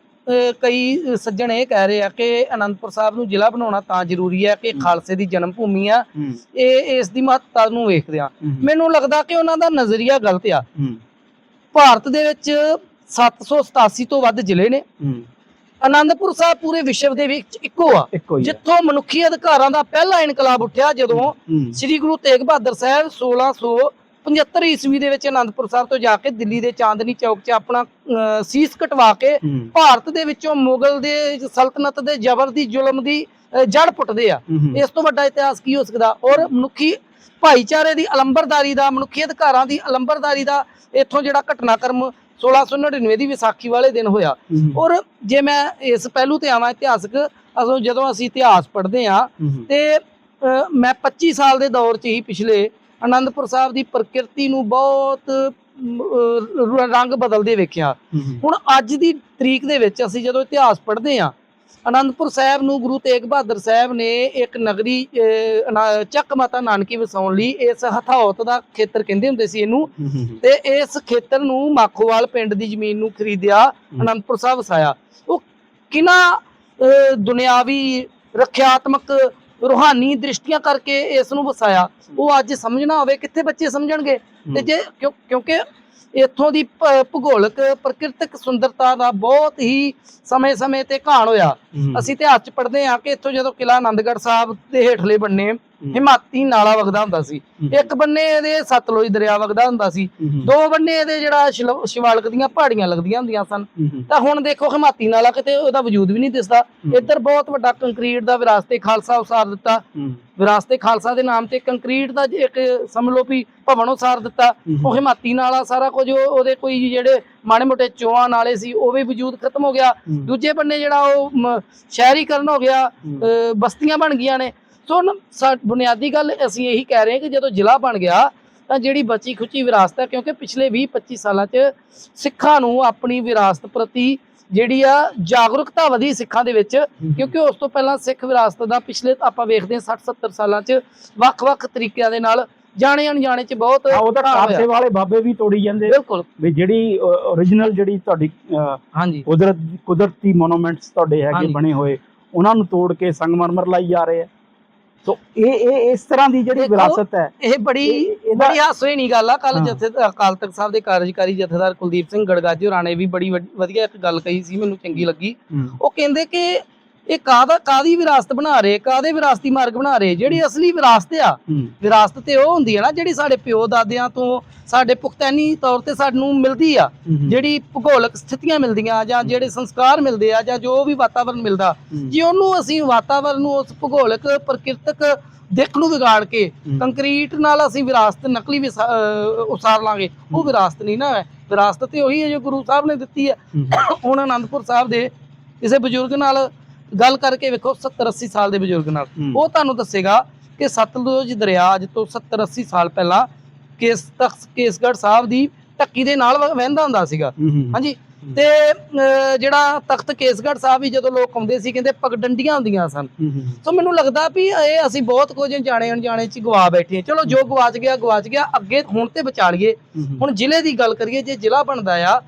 ਕਈ ਸੱਜਣ ਇਹ ਕਹਿ ਰਹੇ ਆ ਕਿ ਆਨੰਦਪੁਰ ਸਾਹਿਬ ਨੂੰ ਜ਼ਿਲ੍ਹਾ ਬਣਾਉਣਾ ਤਾਂ ਜ਼ਰੂਰੀ ਹੈ ਕਿ ਖਾਲਸੇ ਦੀ ਜਨਮ ਭੂਮੀ ਆ। ਹੂੰ। ਇਹ ਇਸ ਦੀ ਮਹੱਤਤਾ ਨੂੰ ਵੇਖਦੇ ਆ। ਹੂੰ, ਮੈਨੂੰ ਲੱਗਦਾ ਕਿ ਉਹਨਾਂ ਦਾ ਨਜ਼ਰੀਆ ਗਲਤ ਆ। ਹੂੰ। ਭਾਰਤ ਦੇ ਵਿੱਚ 787 ਤੋਂ ਵੱਧ ਜ਼ਿਲ੍ਹੇ ਨੇ। ਹੂੰ। ਆਨੰਦਪੁਰ ਸਾਹਿਬ ਪੂਰੇ ਵਿਸ਼ਵ ਦੇ ਵਿੱਚ ਇੱਕੋ ਆ। ਜਿੱਥੋਂ ਮਨੁੱਖੀ ਅਧਿਕਾਰਾਂ ਦਾ ਪਹਿਲਾ ਇਨਕਲਾਬ ਉੱਠਿਆ ਜਦੋਂ ਸ੍ਰੀ ਗੁਰੂ ਤੇਗ ਬਹਾਦਰ ਸਾਹਿਬ 1675 ਈਸਵੀ ਦੇ ਵਿੱਚ ਆਨੰਦਪੁਰ ਸਾਹਿਬ ਤੋਂ ਜਾ ਕੇ ਦਿੱਲੀ ਦੇ ਚਾਂਦਨੀ ਚੌਕ 'ਚ ਆਪਣਾ ਸੀਸ ਕਟਵਾ ਕੇ ਭਾਰਤ ਦੇ ਵਿੱਚੋਂ ਮੁਗਲ ਦੇ ਸਲਤਨਤ ਦੇ ਜ਼ਬਰ ਦੀ ਜ਼ੁਲਮ ਦੀ ਜੜ ਪੁੱਟਦੇ ਆ। ਇਸ ਤੋਂ ਵੱਡਾ ਇਤਿਹਾਸ ਕੀ ਹੋ ਸਕਦਾ? ਔਰ ਮਨੁੱਖੀ ਭਾਈਚਾਰੇ ਦੀ ਅਲੰਬਰਦਾਰੀ ਦਾ ਮਨੁੱਖੀ ਅਧਿਕਾਰਾਂ ਦੀ ਅਲੰਬਰਦਾਰੀ ਦਾ ਇੱਥੋਂ ਜਿਹੜਾ ਘਟਨਾਕ੍ਰਮ 1699 ਦੀ ਵਿਸਾਖੀ ਵਾਲੇ ਦਿਨ ਹੋਇਆ। ਔਰ ਜੇ ਮੈਂ ਇਸ ਪਹਿਲੂ ਤੇ ਆਵਾਂ ਇਤਿਹਾਸਕ ਅਸੋ ਜਦੋਂ ਅਸੀਂ ਇਤਿਹਾਸ ਪੜ੍ਹਦੇ ਆ ਤੇ ਮੈਂ 25 ਸਾਲ ਦੇ ਦੌਰ 'ਚ ਹੀ ਪਿਛਲੇ ਆਨੰਦਪੁਰ ਸਾਹਿਬ ਦੀ ਪ੍ਰਕਿਰਤੀ ਨੂੰ ਬਹੁਤ ਰੰਗ ਬਦਲਦੇ ਵੇਖਿਆ। ਹੁਣ ਅੱਜ ਦੀ ਤਰੀਕ ਦੇ ਵਿੱਚ ਅਸੀਂ ਜਦੋਂ ਇਤਿਹਾਸ ਪੜ੍ਹਦੇ ਆ ਆਨੰਦਪੁਰ ਸਾਹਿਬ ਨੂੰ ਗੁਰੂ ਤੇਗ ਬਹਾਦਰ ਸਾਹਿਬ ਨੇ ਇੱਕ ਨਗਰੀ ਚੱਕ ਮਾਤਾ ਨਾਨਕੀ ਵਸਾਉਣ ਲਈ ਇਸ ਹਥੌਤ ਦਾ ਖੇਤਰ ਕਹਿੰਦੇ ਹੁੰਦੇ ਸੀ ਇਹਨੂੰ। ਤੇ ਇਸ ਖੇਤਰ ਨੂੰ ਮਾਖੋਵਾਲ ਪਿੰਡ ਦੀ ਜ਼ਮੀਨ ਨੂੰ ਖਰੀਦਿਆ ਅਨੰਦਪੁਰ ਸਾਹਿਬ ਵਸਾਇਆ। ਉਹ ਕਿਨਾ ਦੁਨਿਆਵੀ ਰੱਖਿਆਤਮਕ ਰੂਹਾਨੀ ਦ੍ਰਿਸ਼ਟੀਆਂ ਕਰਕੇ ਇਸ ਨੂੰ ਵਸਾਇਆ। ਉਹ ਅੱਜ ਸਮਝਣਾ ਹੋਵੇ ਕਿੱਥੇ ਬੱਚੇ ਸਮਝਣਗੇ? ਤੇ ਜੇ ਕਿਉਂ- ਕਿਉਂਕਿ ਇੱਥੋਂ ਦੀ ਭੂਗੋਲਕ ਪ੍ਰਕਿਰਤਿਕ ਸੁੰਦਰਤਾ ਦਾ ਬਹੁਤ ਹੀ ਸਮੇਂ-ਸਮੇਂ ਤੇ ਘਾਣ ਹੋਇਆ। ਅਸੀਂ ਇਤਿਹਾਸ ਚ ਪੜ੍ਹਦੇ ਹਾਂ ਕਿ ਇੱਥੋਂ ਜਦੋਂ ਕਿਲਾ ਆਨੰਦਗੜ੍ਹ ਸਾਹਿਬ ਦੇ ਹੇਠਲੇ ਬੰਨੇ ਹਿਮਾਤੀ ਨਾਲਾ ਵਗਦਾ ਹੁੰਦਾ ਸੀ। ਇੱਕ ਬੰਨੇ ਇਹਦੇ ਸਤਲੁਜ ਦਰਿਆ ਵਗਦਾ ਹੁੰਦਾ ਸੀ। ਦੋ ਬੰਨੇ ਇਹਦੇ ਜਿਹੜਾ ਸ਼ਿਵਾਲਕ ਦੀਆਂ ਪਹਾੜੀਆਂ ਲੱਗਦੀਆਂ ਹੁੰਦੀਆਂ ਸਨ। ਤਾਂ ਹੁਣ ਦੇਖੋ ਹਿਮਾਤੀ ਨਾਲਾ ਕਿਤੇ ਉਹਦਾ ਵਜੂਦ ਵੀ ਨਹੀਂ ਦਿਸਦਾ। ਇੱਧਰ ਬਹੁਤ ਵੱਡਾ ਕੰਕਰੀਟ ਦਾ ਵਿਰਾਸਤੇ ਖਾਲਸਾ ਉਸਾਰ ਦਿੱਤਾ। ਵਿਰਾਸਤੇ ਖਾਲਸਾ ਦੇ ਨਾਮ ਤੇ ਕੰਕਰੀਟ ਦਾ ਇੱਕ ਸਮਝ ਲਓ ਵੀ ਭਵਨ ਉਸਾਰ ਦਿੱਤਾ। ਉਹ ਹਿਮਾਤੀ ਨਾਲਾ ਸਾਰਾ ਕੁਝ ਉਹ- ਉਹਦੇ ਕੋਈ ਜਿਹੜੇ ਮਾੜੇ ਮੋਟੇ ਚੋਆਂ ਨਾਲੇ ਸੀ ਉਹ ਵੀ ਵਜੂਦ ਖਤਮ ਹੋ ਗਿਆ। ਦੂਜੇ ਬੰਨੇ ਜਿਹੜਾ ਉਹ ਸ਼ਹਿਰੀਕਰਨ ਹੋ ਗਿਆ। ਬਸਤੀਆਂ ਬਣ ਗਈਆਂ ਨੇ। ਸੋ ਬੁਨਿਆਦੀ ਗੱਲ ਅਸੀਂ ਇਹੀ ਕਹਿ ਰਹੇ ਹਾਂ ਕਿ ਜਦੋਂ ਜ਼ਿਲ੍ਹਾ ਬਣ ਗਿਆ ਤਾਂ ਜਿਹੜੀ ਬਚੀ ਖੁਚੀ ਵਿਰਾਸਤ ਹੈ ਕਿਉਂਕਿ ਪਿਛਲੇ 20 25 ਸਾਲਾਂ 'ਚ ਸਿੱਖਾਂ ਨੂੰ ਆਪਣੀ ਵਿਰਾਸਤ ਪ੍ਰਤੀ ਜਿਹੜੀ ਆ ਜਾਗਰੂਕਤਾ ਵਧੀ ਸਿੱਖਾਂ ਦੇ ਵਿੱਚ ਕਿਉਂਕਿ ਉਸ ਤੋਂ ਪਹਿਲਾਂ ਸਿੱਖ ਵਿਰਾਸਤ ਦਾ ਪਿਛਲੇ ਆਪਾਂ ਵੇਖਦੇ ਹਾਂ 60 70 ਸਾਲਾਂ 'ਚ ਵੱਖ-ਵੱਖ ਤਰੀਕਿਆਂ ਦੇ ਨਾਲ ਜਾਣੇ ਅਣਜਾਣੇ 'ਚ ਬਹੁਤ ਉਹ ਤਾਂ। ਕਾਸੇ ਵਾਲੇ ਬਾਬੇ ਵੀ ਤੋੜੀ ਜਾਂਦੇ। ਬਿਲਕੁਲ। ਵੀ ਜਿਹੜੀ origignal ਜਿਹੜੀ ਤੁਹਾਡੀ ਹਾਂਜੀ। ਕੁਦਰਤ ਕੁਦਰਤੀ ਮੋਨੂਮੈਂਟਸ ਤੁਹਾਡੇ ਹੈਗੇ। ਬਣੇ ਹੋਏ ਉਹਨਾਂ ਨੂੰ ਤੋੜ ਕੇ ਸੰਗਮਰਮਰ ਲਾਈ ਜਾ ਰਹੇ ਆ। ਸੋ ਇਹ ਇਹ ਇਸ ਤਰ੍ਹਾਂ ਦੀ ਜਿਹੜੀ ਵਿਰਾਸਤ ਹੈ ਇਹ ਬੜੀ ਬੜੀ ਹਾਸੋਈ ਨਹੀਂ ਗੱਲ ਆ। ਕੱਲ। ਜਥੇ ਅਕਾਲ ਤਖਤ ਸਾਹਿਬ ਦੇ ਕਾਰਜਕਾਰੀ ਜਥੇਦਾਰ ਕੁਲਦੀਪ ਸਿੰਘ ਗੜਗਾਜੀ ਹੋਰਾਂ ਨੇ ਵੀ ਬੜੀ ਵਧੀਆ ਇੱਕ ਗੱਲ ਕਹੀ ਸੀ ਮੈਨੂੰ ਚੰਗੀ ਲੱਗੀ। ਉਹ ਕਹਿੰਦੇ ਕਿ ਇਹ ਕਾਦਾ ਕਾਦੀ ਵਿਰਾਸਤ ਬਣਾ ਰਹੇ ਕਾਦੇ ਵਿਰਾਸਤੀ ਮਾਰਗ ਬਣਾ ਰਹੇ? ਜਿਹੜੀ ਅਸਲੀ ਵਿਰਾਸਤ ਆ ਵਿਰਾਸਤ ਤੇ ਉਹ ਹੁੰਦੀ ਹੈ ਨਾ ਜਿਹੜੀ ਸਾਡੇ ਪਿਓ ਦਾਦਿਆਂ ਤੋਂ ਸਾਡੇ ਪੁਖਤੈਨੀ ਤੌਰ ਤੇ ਸਾਨੂੰ ਮਿਲਦੀ ਆ ਜਿਹੜੀ ਭੂਗੋਲਕ ਸਥਿਤੀਆਂ ਮਿਲਦੀਆਂ ਜਾਂ ਜਿਹੜੇ ਸੰਸਕਾਰ ਮਿਲਦੇ ਆ ਜਾਂ ਜੋ ਵੀ ਵਾਤਾਵਰਣ ਮਿਲਦਾ ਜੇ ਉਹਨੂੰ ਅਸੀਂ ਵਾਤਾਵਰਣ ਨੂੰ ਉਸ ਭੂਗੋਲਕ ਪ੍ਰਕਿਰਤਕ ਦਿੱਖ ਨੂੰ ਵਿਗਾੜ ਕੇ। ਕੰਕਰੀਟ ਨਾਲ ਅਸੀਂ ਵਿਰਾਸਤ ਨਕਲੀ ਉਸਾਰ ਲਾਂਗੇ ਉਹ। ਵਿਰਾਸਤ ਨਹੀਂ ਨਾ ਹੈ। ਵਿਰਾਸਤ ਤੇ ਉਹੀ ਹੈ ਜੋ ਗੁਰੂ ਸਾਹਿਬ ਨੇ ਦਿੱਤੀ ਹੈ। ਹੂੰ, ਹੁਣ ਆਨੰਦਪੁਰ ਸਾਹਿਬ ਦੇ ਕਿਸੇ ਬਜ਼ੁਰਗ ਨਾਲ ਗੱਲ ਕਰਕੇ ਵੇਖੋ 70 80 ਸਾਲ ਦੇ ਬਜ਼ੁਰਗ ਨਾਲ। ਉਹ ਤੁਹਾਨੂੰ ਦੱਸੇਗਾ ਕਿ ਸਤਲੁਜ ਦਰਿਆ ਅੱਜ ਤੋਂ 70 80 ਸਾਲ ਪਹਿਲਾਂ ਕੇਸ ਤਖਤ ਕੇਸਗੜ੍ਹ ਸਾਹਿਬ ਦੀ ਟੱਕੀ ਦੇ ਨਾਲ ਵਹਿੰਦਾ ਹੁੰਦਾ ਸੀਗਾ। ਹਾਂਜੀ ਤੇ ਜਿਹੜਾ ਤਖਤ ਕੇਸਗੜ੍ਹ ਸਾਹਿਬ ਵੀ ਜਦੋਂ ਲੋਕ ਆਉਂਦੇ ਸੀ ਕਹਿੰਦੇ ਪਗਡੰਡੀਆਂ ਹੁੰਦੀਆਂ ਸਨ। ਸੋ ਮੈਨੂੰ ਲੱਗਦਾ ਵੀ ਇਹ ਅਸੀਂ ਬਹੁਤ ਕੁਝ ਜਾਣੇ ਅਣਜਾਣੇ ਚ ਗਵਾ ਬੈਠੇ ਹਾਂ। ਚਲੋ ਜੋ ਗਵਾਚ ਗਿਆ ਗਵਾਚ ਗਿਆ ਅੱਗੇ ਹੁਣ ਤੇ ਬਚਾ ਲਈਏ। ਹੁਣ ਜ਼ਿਲ੍ਹੇ ਦੀ ਗੱਲ ਕਰੀਏ ਜੇ ਜ਼ਿਲ੍ਹਾ ਬਣਦਾ ਆ